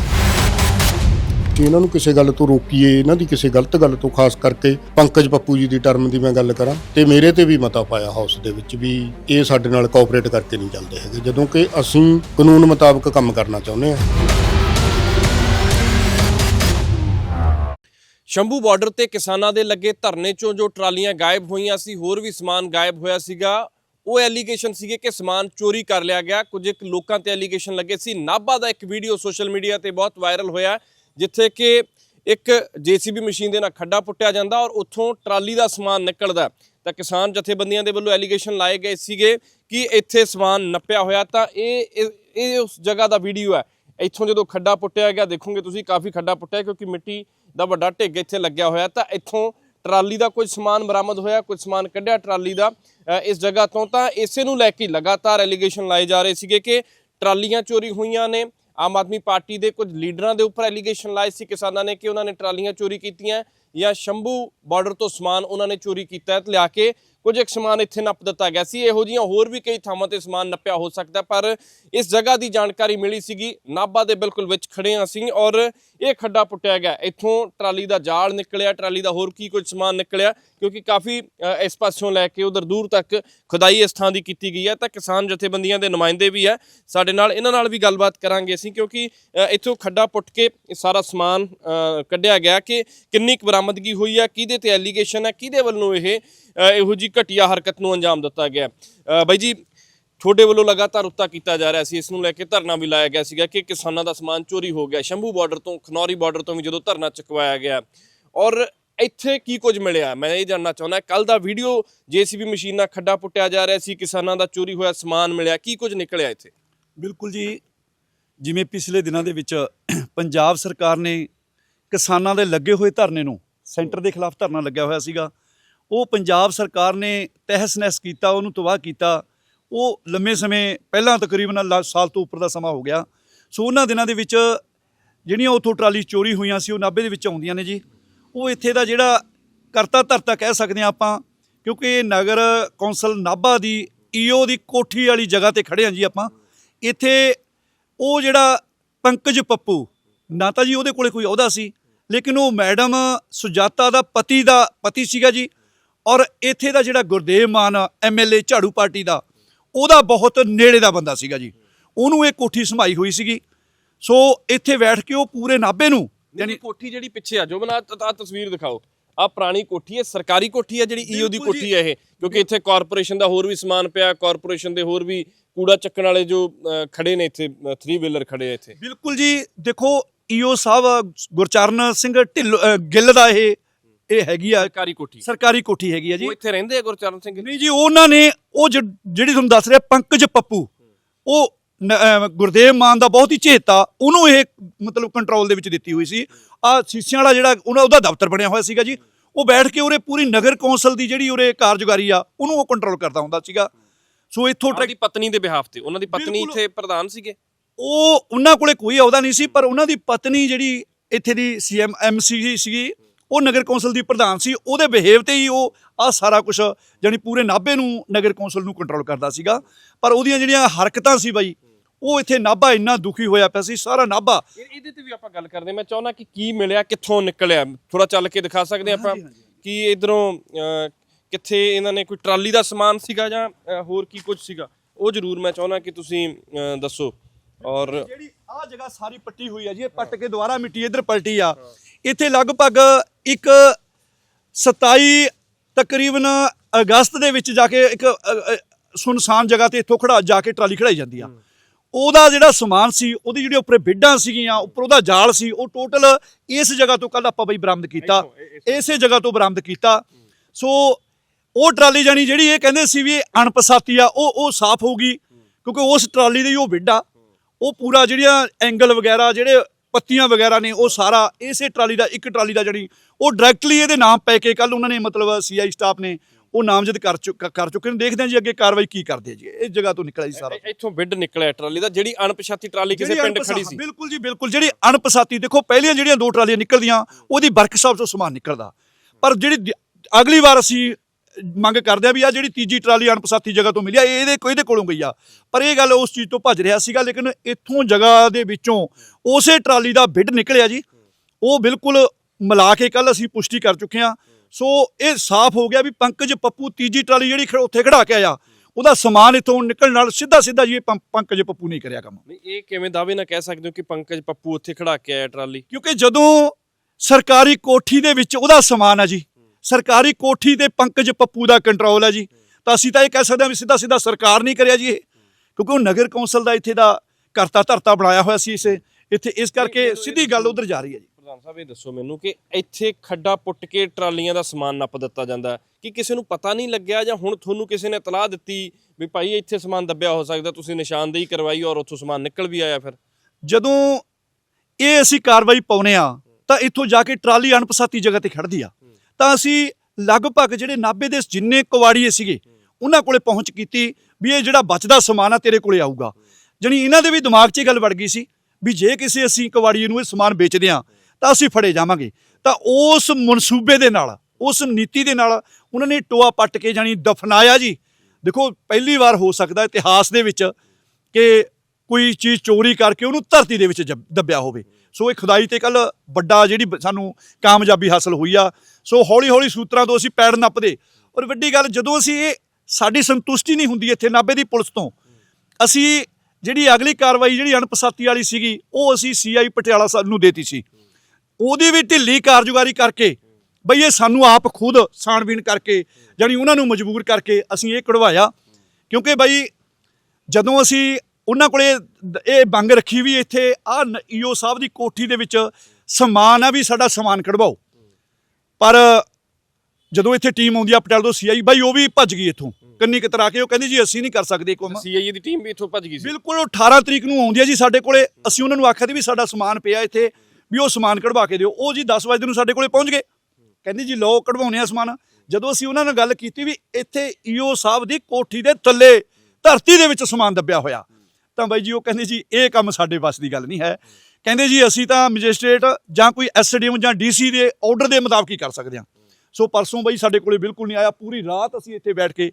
ਕਿ ਇਹਨਾਂ ਨੂੰ ਕਿਸੇ ਗੱਲ ਤੋਂ ਰੋਕੀਏ ਇਹਨਾਂ ਦੀ ਕਿਸੇ ਗਲਤ ਗੱਲ ਤੋਂ ਖਾਸ ਕਰਕੇ ਪੰਕਜ ਪੱਪੂ ਜੀ ਦੀ ਟਰਮ ਦੀ ਮੈਂ ਗੱਲ ਕਰਾਂ ਤੇ ਮੇਰੇ ਤੇ ਵੀ ਮਤਾ ਪਾਇਆ ਹਾਊਸ ਦੇ ਵਿੱਚ ਵੀ ਇਹ ਸਾਡੇ ਨਾਲ ਕੋਆਪਰੇਟ ਕਰਕੇ ਨਹੀਂ ਚੱਲਦੇ ਹੈਗੇ ਜਦੋਂ ਕਿ ਅਸੀਂ ਕਾਨੂੰਨ ਮੁਤਾਬਕ ਕੰਮ ਕਰਨਾ ਚਾਹੁੰਦੇ ਹਾਂ। ਸ਼ੰਭੂ ਬਾਰਡਰ ਤੇ ਕਿਸਾਨਾਂ ਦੇ ਲੱਗੇ ਧਰਨੇ ਚੋਂ ਜੋ ਟਰਾਲੀਆਂ ਗਾਇਬ ਹੋਈਆਂ ਸੀ, ਹੋਰ ਵੀ ਸਮਾਨ ਗਾਇਬ ਹੋਇਆ ਸੀਗਾ। ਉਹ ਐਲੀਗੇਸ਼ਨ ਸੀਗੇ ਕਿ ਸਮਾਨ ਚੋਰੀ ਕਰ ਲਿਆ ਗਿਆ। ਕੁਝ ਇੱਕ ਲੋਕਾਂ ਤੇ ਐਲੀਗੇਸ਼ਨ ਲੱਗੇ ਸੀ। ਨਾਭਾ ਦਾ ਇੱਕ ਵੀਡੀਓ ਸੋਸ਼ਲ ਮੀਡੀਆ ਤੇ ਬਹੁਤ ਵਾਇਰਲ ਹੋਇਆ, ਜਿੱਥੇ ਕਿ ਇੱਕ ਜੀਸੀਬੀ ਮਸ਼ੀਨ ਦੇ ਨਾਲ ਖੱਡਾ ਪੁੱਟਿਆ ਜਾਂਦਾ ਔਰ ਉੱਥੋਂ ਟਰਾਲੀ ਦਾ ਸਮਾਨ ਨਿਕਲਦਾ। ਤਾਂ ਕਿਸਾਨ ਜਥੇਬੰਦੀਆਂ ਦੇ ਵੱਲੋਂ ਐਲੀਗੇਸ਼ਨ ਲਾਏ ਗਏ ਸੀਗੇ ਕਿ ਇੱਥੇ ਸਮਾਨ ਨੱਪਿਆ ਹੋਇਆ। ਤਾਂ ਇਹ, ਇਹ- ਇਹ ਉਸ ਜਗ੍ਹਾ ਦਾ ਵੀਡੀਓ ਹੈ। ਇੱਥੋਂ ਜਦੋਂ ਖੱਡਾ ਪੁੱਟਿਆ ਗਿਆ, ਦੇਖੋਗੇ ਤੁਸੀਂ, ਕਾਫੀ ਖੱਡਾ ਪੁੱਟਿਆ ਕਿਉਂਕਿ ਮਿੱਟੀ ਦਾ ਵੱਡਾ ਢਿੱਗ ਇੱਥੇ ਲੱਗਿਆ ਹੋਇਆ। ਤਾਂ ਇੱਥੋਂ ਟਰਾਲੀ ਦਾ ਕੁਝ ਸਮਾਨ ਬਰਾਮਦ ਹੋਇਆ, ਕੁਝ ਸਮਾਨ ਕੱਢਿਆ ਟਰਾਲੀ ਦਾ। ਇਸ ਜਗ੍ਹਾ ਤੋਂ ਤਾਂ ਇਸੇ ਨੂੰ ਲੈ ਕੇ ਲਗਾਤਾਰ ਐਲੀਗੇਸ਼ਨ ਲਾਏ ਜਾ ਰਹੇ ਸੀਗੇ ਕਿ ਟਰਾਲੀਆਂ ਚੋਰੀ ਹੋਈਆਂ ਨੇ। ਆਮ ਆਦਮੀ ਪਾਰਟੀ ਦੇ ਕੁਝ ਲੀਡਰਾਂ ਦੇ ਉੱਪਰ ਐਲੀਗੇਸ਼ਨ ਲਾਏ ਸੀ ਕਿਸਾਨਾਂ ਨੇ ਕਿ ਉਹਨਾਂ ਨੇ ਟਰਾਲੀਆਂ ਚੋਰੀ ਕੀਤੀਆਂ ਜਾਂ ਸ਼ੰਭੂ ਬਾਰਡਰ ਤੋਂ ਸਮਾਨ ਉਹਨਾਂ ਨੇ ਚੋਰੀ ਕੀਤਾ। ਤੇ ਲਿਆ ਕੇ ਕੁਝ ਇੱਕ ਸਮਾਨ ਇੱਥੇ ਨੱਪ ਦਿੱਤਾ ਗਿਆ ਸੀ। ਇਹੋ ਜਿਹੀਆਂ ਹੋਰ ਵੀ ਕਈ ਥਾਵਾਂ ਤੇ ਸਮਾਨ ਨੱਪਿਆ ਹੋ ਸਕਦਾ, ਪਰ ਇਸ ਜਗ੍ਹਾ ਦੀ ਜਾਣਕਾਰੀ ਮਿਲੀ ਸੀਗੀ। ਨਾਭਾ ਦੇ ਬਿਲਕੁਲ ਵਿੱਚ ਖੜੇ ਹਾਂ ਅਸੀਂ ਔਰ ਇਹ ਖੱਡਾ ਪੁੱਟਿਆ ਗਿਆ। ਇੱਥੋਂ ਟਰਾਲੀ ਦਾ ਜਾਲ ਨਿਕਲਿਆ, ਟਰਾਲੀ ਦਾ ਹੋਰ ਕੀ ਕੁਝ ਸਮਾਨ ਨਿਕਲਿਆ, ਕਿਉਂਕਿ ਕਾਫੀ ਇਸ ਪਾਸਿਓਂ ਲੈ ਕੇ ਉਧਰ ਦੂਰ ਤੱਕ ਖੁਦਾਈ ਇਸ ਥਾਂ ਦੀ ਕੀਤੀ ਗਈ ਹੈ। ਤਾਂ ਕਿਸਾਨ ਜਥੇਬੰਦੀਆਂ ਦੇ ਨੁਮਾਇੰਦੇ ਵੀ ਹੈ। ਸਾਡੇ ਨਾਲ ਇਹਨਾਂ ਨਾਲ ਵੀ ਗੱਲਬਾਤ ਕਰਾਂਗੇ ਅਸੀਂ, ਕਿਉਂਕਿ ਇੱਥੋਂ ਖੱਡਾ ਪੁੱਟ ਕੇ ਸਾਰਾ ਸਮਾਨ ਕੱਢਿਆ ਗਿਆ ਕਿ ਕਿੰਨੀ ਕੁ ਬਰਾਮਦਗੀ ਹੋਈ ਹੈ, ਕਿਹਦੇ ਤੇ ਐਲੀਗੇਸ਼ਨ ਹੈ, ਕਿਹਦੇ ਵੱਲੋਂ ਇਹ ਇਹੋ ਜੀ ਘਟੀਆ ਹਰਕਤ ਨੂੰ ਅੰਜਾਮ ਦਿੱਤਾ ਗਿਆ ਬਾਈ ਜੀ, ਤੁਹਾਡੇ ਵੱਲੋਂ ਲਗਾਤਾਰ ਉੱਤਾ ਕੀਤਾ ਜਾ ਰਿਹਾ ਸੀ। ਇਸ ਨੂੰ ਲੈ ਕੇ ਧਰਨਾ ਵੀ ਲਾਇਆ ਗਿਆ ਸੀਗਾ ਕਿ ਕਿਸਾਨਾਂ ਦਾ ਸਮਾਨ ਚੋਰੀ ਹੋ ਗਿਆ। ਸ਼ੰਭੂ ਬਾਰਡਰ ਤੋਂ, ਖਨੌਰੀ ਬਾਰਡਰ ਤੋਂ ਵੀ ਜਦੋਂ ਧਰਨਾ ਚੁਕਵਾਇਆ ਗਿਆ। ਔਰ ਇੱਥੇ ਕੀ ਕੁਝ ਮਿਲਿਆ? ਮੈਂ ਇਹ ਜਾਣਨਾ ਚਾਹੁੰਦਾ ਕੱਲ ਦਾ ਵੀਡੀਓ ਜੀਸੀਬੀ ਮਸ਼ੀਨ ਨਾਲ ਖੱਡਾ ਪੁੱਟਿਆ ਜਾ ਰਿਹਾ ਸੀ। ਕਿਸਾਨਾਂ ਦਾ ਚੋਰੀ ਹੋਇਆ ਸਮਾਨ ਮਿਲਿਆ। ਕੀ ਕੁਝ ਨਿਕਲਿਆ ਇੱਥੇ? ਬਿਲਕੁਲ ਜੀ। ਜਿਵੇਂ ਪਿਛਲੇ ਦਿਨਾਂ ਦੇ ਵਿੱਚ ਪੰਜਾਬ ਸਰਕਾਰ ਨੇ ਕਿਸਾਨਾਂ ਦੇ ਲੱਗੇ ਹੋਏ ਧਰਨੇ ਨੂੰ ਸੈਂਟਰ ਦੇ ਖਿਲਾਫ ਧਰਨਾ ਲੱਗਿਆ ਹੋਇਆ ਸੀਗਾ। ਉਹ ਪੰਜਾਬ ਸਰਕਾਰ ਨੇ ਤਹਿਸ ਨਹਿਸ ਕੀਤਾ, ਉਹਨੂੰ ਤਬਾਹ ਕੀਤਾ, ਉਹ ਲੰਮੇ ਸਮੇਂ ਪਹਿਲਾਂ ਤਕਰੀਬਨ ਲਾ- ਸਾਲ ਤੋਂ ਉੱਪਰ ਦਾ ਸਮਾਂ ਹੋ ਗਿਆ। ਸੋ ਉਹਨਾਂ ਦਿਨਾਂ ਦੇ ਵਿੱਚ ਜਿਹੜੀਆਂ ਉੱਥੋਂ ਟਰਾਲੀ ਚੋਰੀ ਹੋਈਆਂ ਸੀ, ਉਹ ਨਾਭੇ ਦੇ ਵਿੱਚ ਆਉਂਦੀਆਂ ਨੇ ਜੀ। ਉਹ ਇੱਥੇ ਦਾ ਜਿਹੜਾ ਕਰਤਾ ਧਰਤਾ ਕਹਿ ਸਕਦੇ ਹਾਂ ਆਪਾਂ, ਕਿਉਂਕਿ ਇਹ ਨਗਰ ਕੌਂਸਲ ਨਾਭਾ ਦੀ ਈਓ ਦੀ ਕੋਠੀ ਵਾਲੀ ਜਗ੍ਹਾ ਤੇ ਖੜੇ ਹਾਂ ਜੀ ਆਪਾਂ। ਇੱਥੇ ਉਹ ਜਿਹੜਾ ਪੰਕਜ ਪੱਪੂ, ਨਾ ਤਾਂ ਜੀ ਉਹਦੇ ਕੋਲੇ ਕੋਈ ਅਹੁਦਾ ਸੀ, ਲੇਕਿਨ ਉਹ ਮੈਡਮ ਸੁਜਾਤਾ ਦਾ ਪਤੀ ਦਾ, ਪਤੀ ਸੀਗਾ ਜੀ ਔਰ ਇੱਥੇ ਦਾ ਜਿਹੜਾ ਗੁਰਦੇਵ ਮਾਨ ਐਮਐਲਏ ਝਾੜੂ ਪਾਰਟੀ ਦਾ ਉਹਦਾ ਬਹੁਤ ਨੇੜੇ ਦਾ ਬੰਦਾ ਸੀਗਾ ਜੀ। ਉਹਨੂੰ ਇਹ ਕੋਠੀ ਸਮਾਈ ਹੋਈ ਸੀਗੀ। ਸੋ ਇੱਥੇ ਬੈਠ ਕੇ ਉਹ ਪੂਰੇ ਨਾਭੇ ਨੂੰ ਯਾਨੀ ਕੋਠੀ ਜਿਹੜੀ ਪਿੱਛੇ ਆ ਜੋ ਬਣਾ ਆ ਤਸਵੀਰ ਦਿਖਾਓ। ਆ ਪੁਰਾਣੀ ਕੋਠੀ ਹੈ ਸਰਕਾਰੀ ਕੋਠੀ ਹੈ ਜਿਹੜੀ ਈਓ ਦੀ ਬਿਲਕੁਲ ਜੀ। ਕੋਠੀ ਹੈ ਇਹ ਕਿਉਂਕਿ ਇੱਥੇ ਕਾਰਪੋਰੇਸ਼ਨ ਦਾ ਹੋਰ ਵੀ ਸਮਾਨ ਪਿਆ ਕਾਰਪੋਰੇਸ਼ਨ ਦੇ ਹੋਰ ਵੀ ਕੂੜਾ ਚੱਕਣ ਵਾਲੇ ਜੋ ਖੜੇ ਨੇ ਇੱਥੇ 3 ਵੀਲਰ ਖੜੇ ਆ ਇੱਥੇ। ਬਿਲਕੁਲ ਜੀ ਦੇਖੋ ਈਓ ਸਾਹਿਬ ਗੁਰਚਰਨ ਸਿੰਘ ਢਿੱਲ ਗਿੱਲ ਦਾ ਇਹ ਇਹ ਹੈਗੀ ਆ ਸਰਕਾਰੀ ਕੋਠੀ। ਸਰਕਾਰੀ ਕੋਠੀ ਹੈਗੀ ਆ ਜੀ। ਉਹ ਇੱਥੇ ਰਹਿੰਦੇ ਆ ਗੁਰਚਰਨ ਸਿੰਘ? ਨਹੀਂ ਜੀ ਉਹਨਾਂ ਨੇ ਉਹ ਜਿਹੜੀ ਤੁਹਾਨੂੰ ਦੱਸ ਰਿਹਾ ਪੰਕਜ ਪੱਪੂ ਉਹ ਗੁਰਦੇਵ ਮਾਨ ਦਾ ਬਹੁਤ ਹੀ ਚੇਤਾ ਉਹਨੂੰ ਇਹ ਮਤਲਬ ਕੰਟਰੋਲ ਦੇ ਵਿੱਚ ਦਿੱਤੀ ਹੋਈ ਸੀ। ਆ ਸੀਸਿਆਂ ਵਾਲਾ ਜਿਹੜਾ ਉਹਨਾਂ ਉਹਦਾ ਦਫ਼ਤਰ ਬਣਿਆ ਹੋਇਆ ਸੀਗਾ ਜੀ। ਉਹ ਬੈਠ ਕੇ ਉਰੇ ਪੂਰੀ ਨਗਰ ਕੌਂਸਲ ਦੀ ਜਿਹੜੀ ਉਰੇ ਕਾਰਜਕਾਰੀ ਆ ਉਹਨੂੰ ਉਹ ਕੰਟਰੋਲ ਕਰਦਾ ਹੁੰਦਾ ਸੀਗਾ। ਸੋ ਇੱਥੋਂ ਉਹਨਾਂ ਦੀ ਪਤਨੀ ਦੇ ਬਿਹਾਫ ਤੇ ਉਹਨਾਂ ਦੀ ਪਤਨੀ। ਇੱਥੇ ਪ੍ਰਧਾਨ ਸੀਗੇ? ਉਹ ਉਹਨਾਂ ਕੋਲੇ ਕੋਈ ਅਹੁਦਾ ਨਹੀਂ ਸੀ ਪਰ ਉਹਨਾਂ ਦੀ ਪਤਨੀ ਜਿਹੜੀ ਇੱਥੇ ਦੀ ਸੀਐਮ ਐਮਸੀ ਸੀਗੀ ਉਹ ਨਗਰ ਕੌਂਸਲ ਦੀ ਪ੍ਰਧਾਨ ਸੀ ਉਹਦੇ ਬਿਹੇਵ ਤੇ ਹੀ ਉਹ ਆ ਸਾਰਾ ਕੁਝ ਜਾਨੀ ਪੂਰੇ ਨਾਭੇ ਨੂੰ ਨਗਰ ਕੌਂਸਲ ਨੂੰ ਕੰਟਰੋਲ ਕਰਦਾ ਸੀਗਾ। ਪਰ ਉਹਦੀਆਂ ਜਿਹੜੀਆਂ ਹਰਕਤਾਂ ਸੀ ਬਾਈ ਉਹ ਇੱਥੇ ਨਾਭਾ ਇੰਨਾ ਦੁਖੀ ਹੋਇਆ ਪਿਆ ਸੀ ਸਾਰਾ ਨਾਭਾ। ਇਹ- ਇਹਦੇ ਤੇ ਵੀ ਆਪਾਂ ਗੱਲ ਕਰਦੇ। ਮੈਂ ਚਾਹੁੰਦਾ ਕਿ ਕੀ ਮਿਲਿਆ ਕਿੱਥੋਂ ਨਿਕਲਿਆ? ਥੋੜਾ ਚੱਲ ਕੇ ਦਿਖਾ ਸਕਦੇ ਆਪਾਂ ਕਿ ਇਧਰੋਂ ਕਿੱਥੇ ਇਹਨਾਂ ਨੇ ਕੋਈ ਟਰਾਲੀ ਦਾ ਸਮਾਨ ਸੀਗਾ ਜਾਂ ਹੋਰ ਕੀ ਕੁਝ ਸੀਗਾ? ਉਹ ਜ਼ਰੂਰ ਮੈਂ ਚਾਹੁੰਦਾ ਕਿ ਤੁਸੀਂ ਦੱਸੋ। ਔਰ ਜਿਹੜੀ ਆ ਜਗ੍ਹਾ ਸਾਰੀ ਪੱਟੀ ਹੋਈ ਆ ਜੀ ਇਹ ਪੱਟ ਕੇ ਦੁਬਾਰਾ ਮਿੱਟੀ ਇੱਧਰ ਪਲਟੀ ਆ। ਇੱਥੇ ਲਗਭਗ ਇੱਕ 27 ਤਕਰੀਬਨ ਅਗਸਤ ਦੇ ਵਿੱਚ ਜਾ ਕੇ ਇੱਕ ਸੁਨਸਾਨ ਜਗ੍ਹਾ ਤੇ ਇੱਥੋਂ ਖੜਾ ਜਾ ਕੇ ਟਰਾਲੀ ਖੜਾਈ ਜਾਂਦੀ ਆ। ਉਹਦਾ ਜਿਹੜਾ ਸਮਾਨ ਸੀ ਉਹਦੀ ਜਿਹੜੀ ਉੱਪਰੇ ਬਿੱਡਾਂ ਸੀਗੀਆਂ ਉੱਪਰ ਉਹਦਾ ਜਾਲ ਸੀ ਉਹ ਟੋਟਲ ਇਸ ਜਗ੍ਹਾ ਤੋਂ ਕੱਲ ਆਪਾਂ ਬਈ ਬਰਾਮਦ ਕੀਤਾ। ਇਸੇ ਜਗ੍ਹਾ ਤੋਂ ਬਰਾਮਦ ਕੀਤਾ। ਸੋ ਉਹ ਟਰਾਲੀ ਜਾਨੀ ਜਿਹੜੀ ਇਹ ਕਹਿੰਦੇ ਸੀ ਵੀ ਇਹ ਅਣਪਛਾਤੀ ਆ ਉਹ ਉਹ ਸਾਫ਼ ਹੋਊਗੀ ਕਿਉਂਕਿ ਉਸ ਟਰਾਲੀ ਦੀ ਉਹ ਬਿੱਡਾ ਉਹ ਪੂਰਾ ਜਿਹੜੀਆਂ ਐਂਗਲ ਵਗੈਰਾ ਜਿਹੜੇ ਪੱਤੀਆਂ ਵਗੈਰਾ ਨੇ ਉਹ ਸਾਰਾ ਇਸੇ ਟਰਾਲੀ ਦਾ ਇੱਕ ਟਰਾਲੀ ਦਾ ਜਿਹੜੀ ਉਹ ਡਾਇਰੈਕਟਲੀ ਇਹਦੇ ਨਾਮ ਪੈ ਕੇ ਕੱਲ ਉਹਨਾਂ ਨੇ ਮਤਲਬ ਸੀਆਈ ਸਟਾਫ ਨੇ ਉਹ ਨਾਮਜ਼ਦ ਕਰ ਚੁੱਕ ਕਰ ਚੁੱਕੇ ਨੇ। ਦੇਖਦੇ ਹਾਂ ਜੀ ਅੱਗੇ ਕਾਰਵਾਈ ਕੀ ਕਰਦੇ ਆ ਜੀ। ਇਸ ਜਗ੍ਹਾ ਤੋਂ ਨਿਕਲਿਆ ਜੀ ਸਾਰਾ। ਇੱਥੋਂ ਬਿੱਡ ਨਿਕਲਿਆ ਟਰਾਲੀ ਦਾ ਜਿਹੜੀ ਅਣਪਛਾਤੀ ਟਰਾਲੀ ਕਿਸੇ ਪਿੰਡ ਖੜੀ ਸੀ। ਬਿਲਕੁਲ ਜੀ ਬਿਲਕੁਲ। ਜਿਹੜੀ ਅਣਪਛਾਤੀ ਦੇਖੋ ਪਹਿਲੀਆਂ ਜਿਹੜੀਆਂ ਦੋ ਟਰਾਲੀਆਂ ਨਿਕਲਦੀਆਂ ਉਹਦੀ ਵਰਕਸ਼ਾਪ ਤੋਂ ਸਮਾਨ ਨਿਕਲਦਾ। ਪਰ ਜਿਹੜੀ ਅਗਲੀ ਵਾਰ ਅਸੀਂ ਮੰਗ ਕਰਦੇ ਆ ਵੀ ਆ ਜਿਹੜੀ ਤੀਜੀ ਟਰਾਲੀ ਅਣਪਛਾਤੀ ਜਗ੍ਹਾ ਤੋਂ ਮਿਲੀ ਆ ਇਹ ਇਹਦੇ ਇਹਦੇ ਕੋਲੋਂ ਗਈ ਆ। ਪਰ ਇਹ ਗੱਲ ਉਸ ਚੀਜ਼ ਤੋਂ ਭੱਜ ਰਿਹਾ ਸੀਗਾ ਲੇਕਿਨ ਇੱਥੋਂ ਜਗ੍ਹਾ ਦੇ ਵਿੱਚੋਂ ਉਸੇ ਟਰਾਲੀ ਦਾ ਬਿੱਡ ਨਿਕਲਿਆ ਜੀ। ਉਹ ਬਿਲਕੁਲ ਮਿਲਾ ਕੇ ਕੱਲ ਅਸੀਂ ਪੁਸ਼ਟੀ ਕਰ ਚੁੱਕੇ ਆ ਸੋ ਇਹ ਸਾਫ਼ ਹੋ ਗਿਆ ਵੀ ਪੰਕਜ ਪੱਪੂ ਤੀਜੀ ਟਰਾਲੀ ਜਿਹੜੀ ਉੱਥੇ ਖੜਾ ਕੇ ਆਇਆ। ਉਹਦਾ ਸਮਾਨ ਇੱਥੋਂ ਨਿਕਲਣ ਨਾਲ ਸਿੱਧਾ ਸਿੱਧਾ ਜੀ ਪੰਕਜ ਪੱਪੂ ਨਹੀਂ ਕਰਿਆ ਕੰਮ। ਨਹੀਂ ਇਹ ਕਿਵੇਂ ਦਾਅਵੇ ਨਾਲ ਕਹਿ ਸਕਦੇ ਹੋ ਕਿ ਪੰਕਜ ਪੱਪੂ ਉੱਥੇ ਖੜਾ ਕੇ ਆਇਆ ਟਰਾਲੀ? ਕਿਉਂਕਿ ਜਦੋਂ ਸਰਕਾਰੀ ਕੋਠੀ ਦੇ ਵਿੱਚ ਉਹਦਾ ਸਮਾਨ ਆ ਜੀ ਸਰਕਾਰੀ ਕੋਠੀ ਤੇ ਪੰਕਜ ਪੱਪੂ ਦਾ ਕੰਟਰੋਲ ਹੈ ਜੀ। ਤਾਂ ਅਸੀਂ ਤਾਂ ਇਹ ਕਹਿ ਸਕਦੇ ਹਾਂ ਵੀ ਸਿੱਧਾ ਸਿੱਧਾ ਸਰਕਾਰ ਨਹੀਂ ਕਰਿਆ ਜੀ ਇਹ। ਕਿਉਂਕਿ ਉਹ ਨਗਰ ਕੌਂਸਲ ਦਾ ਇੱਥੇ ਦਾ ਕਰਤਾ ਧਰਤਾ ਬਣਾਇਆ ਹੋਇਆ ਸੀ ਇਸੇ। ਇੱਥੇ ਇਸ ਕਰਕੇ ਸਿੱਧੀ ਗੱਲ ਉਧਰ ਜਾ ਰਹੀ ਹੈ ਜੀ। ਪ੍ਰਧਾਨ ਸਾਹਿਬ ਇਹ ਦੱਸੋ ਮੈਨੂੰ ਕਿ ਇੱਥੇ ਖੱਡਾ ਪੁੱਟ ਕੇ ਟਰਾਲੀਆਂ ਦਾ ਸਮਾਨ ਨੱਪ ਦਿੱਤਾ ਜਾਂਦਾ ਕਿ ਕਿਸੇ ਨੂੰ ਪਤਾ ਨਹੀਂ ਲੱਗਿਆ ਜਾਂ ਹੁਣ ਤੁਹਾਨੂੰ ਕਿਸੇ ਨੇ ਇਤਲਾਹ ਦਿੱਤੀ ਵੀ ਭਾਈ ਇੱਥੇ ਸਮਾਨ ਦੱਬਿਆ ਹੋ ਸਕਦਾ ਤੁਸੀਂ ਨਿਸ਼ਾਨਦੇਹੀ ਕਰਵਾਈ ਔਰ ਉੱਥੋਂ ਸਮਾਨ ਨਿਕਲ ਵੀ ਆਇਆ ਫਿਰ? ਜਦੋਂ ਇਹ ਅਸੀਂ ਕਾਰਵਾਈ ਪਾਉਨੇ ਆ ਤਾਂ ਇੱਥੋਂ ਜਾ ਕੇ ਟਰਾਲੀ ਅਣਪਛਾਤੀ ਜਗ੍ਹਾ ਤੇ ਖੜਦੀ ਆ। ਤਾਂ ਅਸੀਂ ਲਗਭਗ ਜਿਹੜੇ ਨਾਭੇ ਦੇ ਜਿੰਨੇ ਕੁਵਾੜੀਏ ਸੀਗੇ, ਉਹਨਾਂ ਕੋਲੇ ਪਹੁੰਚ ਕੀਤੀ ਵੀ ਇਹ ਜਿਹੜਾ ਬਚਦਾ ਸਮਾਨ ਆ ਤੇਰੇ ਕੋਲੇ ਆਊਗਾ। ਜਾਣੀ ਇਹਨਾਂ ਦੇ ਵੀ ਦਿਮਾਗ 'ਚ ਇਹ ਗੱਲ ਵੜ ਗਈ ਸੀ ਵੀ ਜੇ ਕਿਸੇ ਅਸੀਂ ਕੁਵਾੜੀਏ ਨੂੰ ਇਹ ਸਮਾਨ ਵੇਚਦੇ ਆ ਤਾਂ ਅਸੀਂ ਫੜੇ ਜਾਵਾਂਗੇ। ਤਾਂ ਉਸ ਮਨਸੂਬੇ ਦੇ ਨਾਲ, ਉਸ ਨੀਤੀ ਦੇ ਨਾਲ ਉਹਨਾਂ ਨੇ ਟੋਆ ਪੱਟ ਕੇ ਜਾਣੀ ਦਫਨਾਇਆ ਜੀ। ਦੇਖੋ, ਪਹਿਲੀ ਵਾਰ ਹੋ ਸਕਦਾ ਇਤਿਹਾਸ ਦੇ ਵਿੱਚ ਕਿ ਕੋਈ ਚੀਜ਼ ਚੋਰੀ ਕਰਕੇ ਉਹਨੂੰ ਧਰਤੀ ਦੇ ਵਿੱਚ ਜਬ- ਦੱਬਿਆ ਹੋਵੇ। ਸੋ ਇਹ ਖੁਦਾਈ ਤੇ ਕੱਲ ਵੱਡਾ ਜਿਹੜੀ ਸਾਨੂੰ ਕਾਮਯਾਬੀ ਹਾਸਲ ਹੋਈ ਆ। ਸੋ ਹੌਲੀ ਹੌਲੀ ਸੂਤਰਾਂ ਤੋਂ ਅਸੀਂ ਪੈੜ ਨੱਪਦੇ। ਔਰ ਵੱਡੀ ਗੱਲ, ਜਦੋਂ ਅਸੀਂ ਇਹ ਸਾਡੀ ਸੰਤੁਸ਼ਟੀ ਨਹੀਂ ਹੁੰਦੀ ਇੱਥੇ ਨਾਭੇ ਦੀ ਪੁਲਿਸ ਤੋਂ, ਅਸੀਂ ਜਿਹੜੀ ਅਗਲੀ ਕਾਰਵਾਈ, ਜਿਹੜੀ ਅਣਪਸਾਤੀ ਵਾਲੀ ਸੀਗੀ, ਉਹ ਅਸੀਂ ਸੀਆਈ ਪਟਿਆਲਾ ਸਾਹਿਬ ਨੂੰ ਦੇਤੀ ਸੀ। ਉਹਦੀ ਵੀ ਢਿੱਲੀ ਕਾਰਜਕਾਰੀ ਕਰਕੇ, ਬਈ ਇਹ ਸਾਨੂੰ ਆਪ ਖੁਦ ਛਾਣਬੀਣ ਕਰਕੇ ਜਾਨੀ ਉਹਨਾਂ ਨੂੰ ਮਜਬੂਰ ਕਰਕੇ ਅਸੀਂ ਇਹ ਕਢਵਾਇਆ। ਕਿਉਂਕਿ ਬਈ ਜਦੋਂ ਅਸੀਂ ਉਹਨਾਂ ਕੋਲੇ ਇਹ ਬੰਗ ਰੱਖੀ ਵੀ ਇੱਥੇ ਆ ਈਓ ਸਾਹਿਬ ਦੀ ਕੋਠੀ ਦੇ ਵਿੱਚ ਸਮਾਨ ਆ ਵੀ ਸਾਡਾ ਸਮਾਨ ਕਢਵਾਓ। ਪਰ ਜਦੋਂ ਇੱਥੇ ਟੀਮ ਆਉਂਦੀ ਆ ਪਟਿਆਲਾ ਤੋਂ ਸੀਆਈ ਬਾਈ ਉਹ ਵੀ ਭੱਜ ਗਈ ਇੱਥੋਂ। ਕੰਨੀ ਕਤਰਾ ਕੇ ਉਹ ਕਹਿੰਦੀ ਜੀ ਅਸੀਂ ਨਹੀਂ ਕਰ ਸਕਦੇ ਕੰਮ ਸੀਆਈਏ ਦੀ ਟੀਮ ਵੀ ਇੱਥੋਂ ਭੱਜ ਗਈ ਸੀ। ਬਿਲਕੁਲ ਉਹ 18 ਤਰੀਕ ਨੂੰ ਆਉਂਦੀ ਆ ਜੀ ਸਾਡੇ ਕੋਲੇ। ਅਸੀਂ ਉਹਨਾਂ ਨੂੰ ਆਖਿਆ ਸੀ ਵੀ ਸਾਡਾ ਸਮਾਨ ਪਿਆ ਇੱਥੇ ਵੀ ਉਹ ਸਮਾਨ ਕਢਵਾ ਕੇ ਦਿਓ। ਉਹ ਜੀ 10 ਵਜੇ ਨੂੰ ਸਾਡੇ ਕੋਲੇ ਪਹੁੰਚ ਗਏ। ਕਹਿੰਦੀ ਜੀ ਲਓ ਕਢਵਾਉਣੇ ਆ ਸਮਾਨ। ਜਦੋਂ ਅਸੀਂ ਉਹਨਾਂ ਨਾਲ ਗੱਲ ਕੀਤੀ ਵੀ ਇੱਥੇ ਈਓ ਸਾਹਿਬ ਦੀ ਕੋਠੀ ਦੇ ਥੱਲੇ ਧਰਤੀ ਦੇ ਵਿੱਚ ਸਮਾਨ ਦੱਬਿਆ ਹੋਇਆ। ਤਾਂ ਬਾਈ ਜੀ ਉਹ ਕਹਿੰਦੇ ਜੀ ਇਹ ਕੰਮ ਸਾਡੇ ਵੱਸ ਦੀ ਗੱਲ ਨਹੀਂ ਹੈ। ਕਹਿੰਦੇ ਜੀ ਅਸੀਂ ਤਾਂ ਮੈਜਿਸਟ੍ਰੇਟ ਜਾਂ ਕੋਈ ਐਸਡੀਐਮ ਜਾਂ ਡੀਸੀ ਦੇ ਆਰਡਰ ਦੇ ਮੁਤਾਬਕ ਹੀ ਕਰ ਸਕਦੇ ਹਾਂ। ਸੋ ਪਰਸੋਂ ਬਾਈ ਸਾਡੇ ਕੋਲੇ ਬਿਲਕੁਲ ਨਹੀਂ ਆਇਆ। ਪੂਰੀ ਰਾਤ ਅਸੀਂ ਇੱਥੇ ਬੈਠ ਕੇ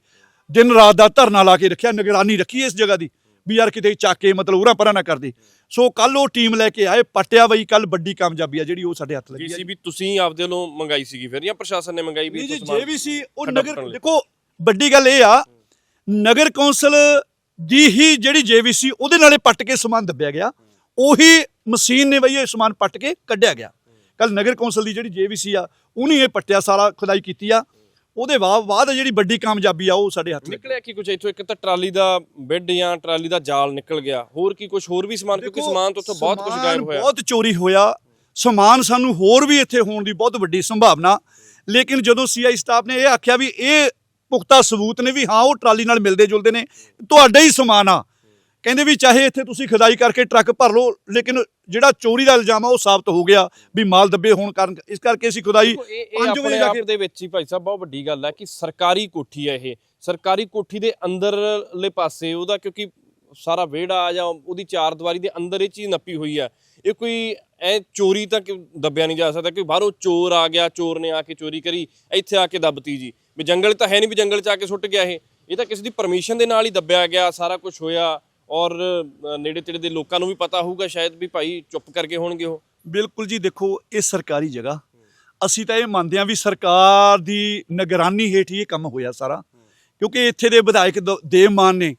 ਦਿਨ ਰਾਤ ਦਾ ਧਰਨਾ ਲਾ ਕੇ ਰੱਖਿਆ ਨਿਗਰਾਨੀ ਰੱਖੀ ਇਸ ਜਗ੍ਹਾ ਦੀ ਵੀ ਯਾਰ ਕਿਤੇ ਚੱਕ ਕੇ ਮਤਲਬ ਉਰਾਂ ਪਰਾਂ ਨਾ ਕਰਦੇ ਸੋ ਕੱਲ ਉਹ ਟੀਮ ਲੈ ਕੇ ਆਏ ਪਟਿਆ ਬਈ ਕੱਲ ਵੱਡੀ ਕਾਮਯਾਬੀ ਆ ਜਿਹੜੀ ਉਹ ਸਾਡੇ ਹੱਥ ਲੱਗੀ ਜੀਸੀਬੀ ਤੁਸੀਂ ਆਪਦੇ ਵੱਲੋਂ ਮੰਗਾਈ ਸੀਗੀ ਫਿਰ ਜਾਂ ਪ੍ਰਸ਼ਾਸਨ ਨੇ ਮੰਗਾਈ ਵੀ ਜੀ ਜੇ ਵੀ ਸੀ ਉਹ ਨਗਰ। ਦੇਖੋ ਵੱਡੀ ਗੱਲ ਇਹ ਆ ਨਗਰ ਕੌਂਸਲ ਦੀ ਹੀ ਜਿਹੜੀ ਜੇਵੀਸੀ ਉਹਦੇ ਨਾਲੇ ਪੱਟ ਕੇ ਸਮਾਨ ਦੱਬਿਆ ਗਿਆ। ਉਹੀ ਮਸ਼ੀਨ ਨੇ ਬਈ ਇਹ ਸਮਾਨ ਪੱਟ ਕੇ ਕੱਢਿਆ ਗਿਆ। ਕੱਲ ਨਗਰ ਕੌਂਸਲ ਦੀ ਜਿਹੜੀ ਜੇਵੀਸੀ ਆ ਉਹਨੇ ਇਹ ਪੱਟਿਆ ਸਾਰਾ ਖੁਦਾਈ ਕੀਤੀ ਆ। ਉਹਦੇ ਬਾਅਦ ਬਾਅਦ ਜਿਹੜੀ ਵੱਡੀ ਕਾਮਯਾਬੀ ਆ ਉਹ ਸਾਡੇ ਹੱਥ ਨਿਕਲਿਆ ਕੀ ਕੁਝ ਇੱਥੋਂ ਇੱਕ ਤਾਂ ਟਰਾਲੀ ਦਾ ਬੈੱਡ ਜਾਂ ਟਰਾਲੀ ਦਾ ਜਾਲ ਨਿਕਲ ਗਿਆ। ਹੋਰ ਕੀ ਕੁਝ ਹੋਰ ਵੀ ਸਮਾਨ? ਕਿਉਂਕਿ ਸਮਾਨ ਤੋਂ ਉੱਥੋਂ ਬਹੁਤ ਕੁਝ ਗਾਇਬ ਹੋਇਆ। ਬਹੁਤ ਚੋਰੀ ਹੋਇਆ। ਸਮਾਨ ਸਾਨੂੰ ਹੋਰ ਵੀ ਇੱਥੇ ਹੋਣ ਦੀ ਬਹੁਤ ਵੱਡੀ ਸੰਭਾਵਨਾ। ਲੇਕਿਨ ਜਦੋਂ ਸੀਆਈ ਸਟਾਫ ਨੇ ਇਹ ਆਖਿਆ ਵੀ ਇਹ ਪੁਖਤਾ ਸਬੂਤ ਨੇ ਵੀ ਹਾਂ ਉਹ ਟਰਾਲੀ ਨਾਲ ਮਿਲਦੇ ਜੁਲਦੇ ਨੇ ਤੁਹਾਡਾ ਹੀ ਸਮਾਨ ਆ। ਕਹਿੰਦੇ ਵੀ ਚਾਹੇ ਇੱਥੇ ਤੁਸੀਂ ਖੁਦਾਈ ਕਰਕੇ ਟਰੱਕ ਭਰ ਲਓ ਲੇਕਿਨ ਜਿਹੜਾ ਚੋਰੀ ਦਾ ਇਲਜ਼ਾਮ ਆ ਉਹ ਸਾਬਤ ਹੋ ਗਿਆ ਵੀ ਮਾਲ ਦੱਬੇ ਹੋਣ ਕਾਰਨ। ਇਸ ਕਰਕੇ ਅਸੀਂ ਖੁਦਾਈ ਦੇਖੋ, ਇਹ ਇਹ ਪੰਜ ਵਜੇ ਆਪਣੇ ਜਾ ਕੇ- ਦੇ ਵਿੱਚ ਹੀ ਭਾਈ ਸਾਹਿਬ ਬਹੁਤ ਵੱਡੀ ਗੱਲ ਹੈ ਕਿ ਸਰਕਾਰੀ ਕੋਠੀ ਹੈ ਇਹ। ਸਰਕਾਰੀ ਕੋਠੀ ਦੇ ਅੰਦਰਲੇ ਪਾਸੇ ਉਹਦਾ ਕਿਉਂਕਿ ਸਾਰਾ ਵਿਹੜਾ ਜਾਂ ਉਹਦੀ ਚਾਰ ਦੀਵਾਰੀ ਦੇ ਅੰਦਰ ਇਹ ਚੀਜ਼ ਨੱਪੀ ਹੋਈ ਹੈ ਇਹ ਕੋਈ ਐ ਚੋਰੀ ਤਾਂ ਦੱਬਿਆ ਨਹੀਂ ਜਾ ਸਕਦਾ ਕਿ ਬਾਹਰੋਂ ਚੋਰ ਆ ਗਿਆ ਚੋਰ ਨੇ ਆ ਕੇ ਚੋਰੀ ਕਰੀ ਇੱਥੇ ਆ ਕੇ ਦੱਬਤੀ ਜੀ। ਵੀ ਜੰਗਲ ਤਾਂ ਹੈ ਨਹੀਂ ਵੀ ਜੰਗਲ ਚ ਆ ਕੇ ਸੁੱਟ ਗਿਆ ਇਹ। ਇਹ ਤਾਂ ਕਿਸੇ ਦੀ ਪਰਮਿਸ਼ਨ ਦੇ ਨਾਲ ਹੀ ਦੱਬਿਆ ਗਿਆ ਸਾਰਾ ਕੁਝ ਹੋਇਆ। ਔਰ ਨੇੜੇ ਤੇੜੇ ਦੇ ਲੋਕਾਂ ਨੂੰ ਵੀ ਪਤਾ ਹੋਊਗਾ ਸ਼ਾਇਦ ਵੀ ਭਾਈ ਚੁੱਪ ਕਰਕੇ ਹੋਣਗੇ ਉਹ। ਬਿਲਕੁਲ ਜੀ, ਦੇਖੋ, ਇਹ ਸਰਕਾਰੀ ਜਗ੍ਹਾ। ਅਸੀਂ ਤਾਂ ਇਹ ਮੰਨਦੇ ਹਾਂ ਵੀ ਸਰਕਾਰ ਦੀ ਨਿਗਰਾਨੀ ਹੇਠ ਹੀ ਇਹ ਕੰਮ ਹੋਇਆ ਸਾਰਾ। ਕਿਉਂਕਿ ਇੱਥੇ ਦੇ ਵਿਧਾਇਕ ਦ- ਦੇਵ ਮਾਨ ਨੇ।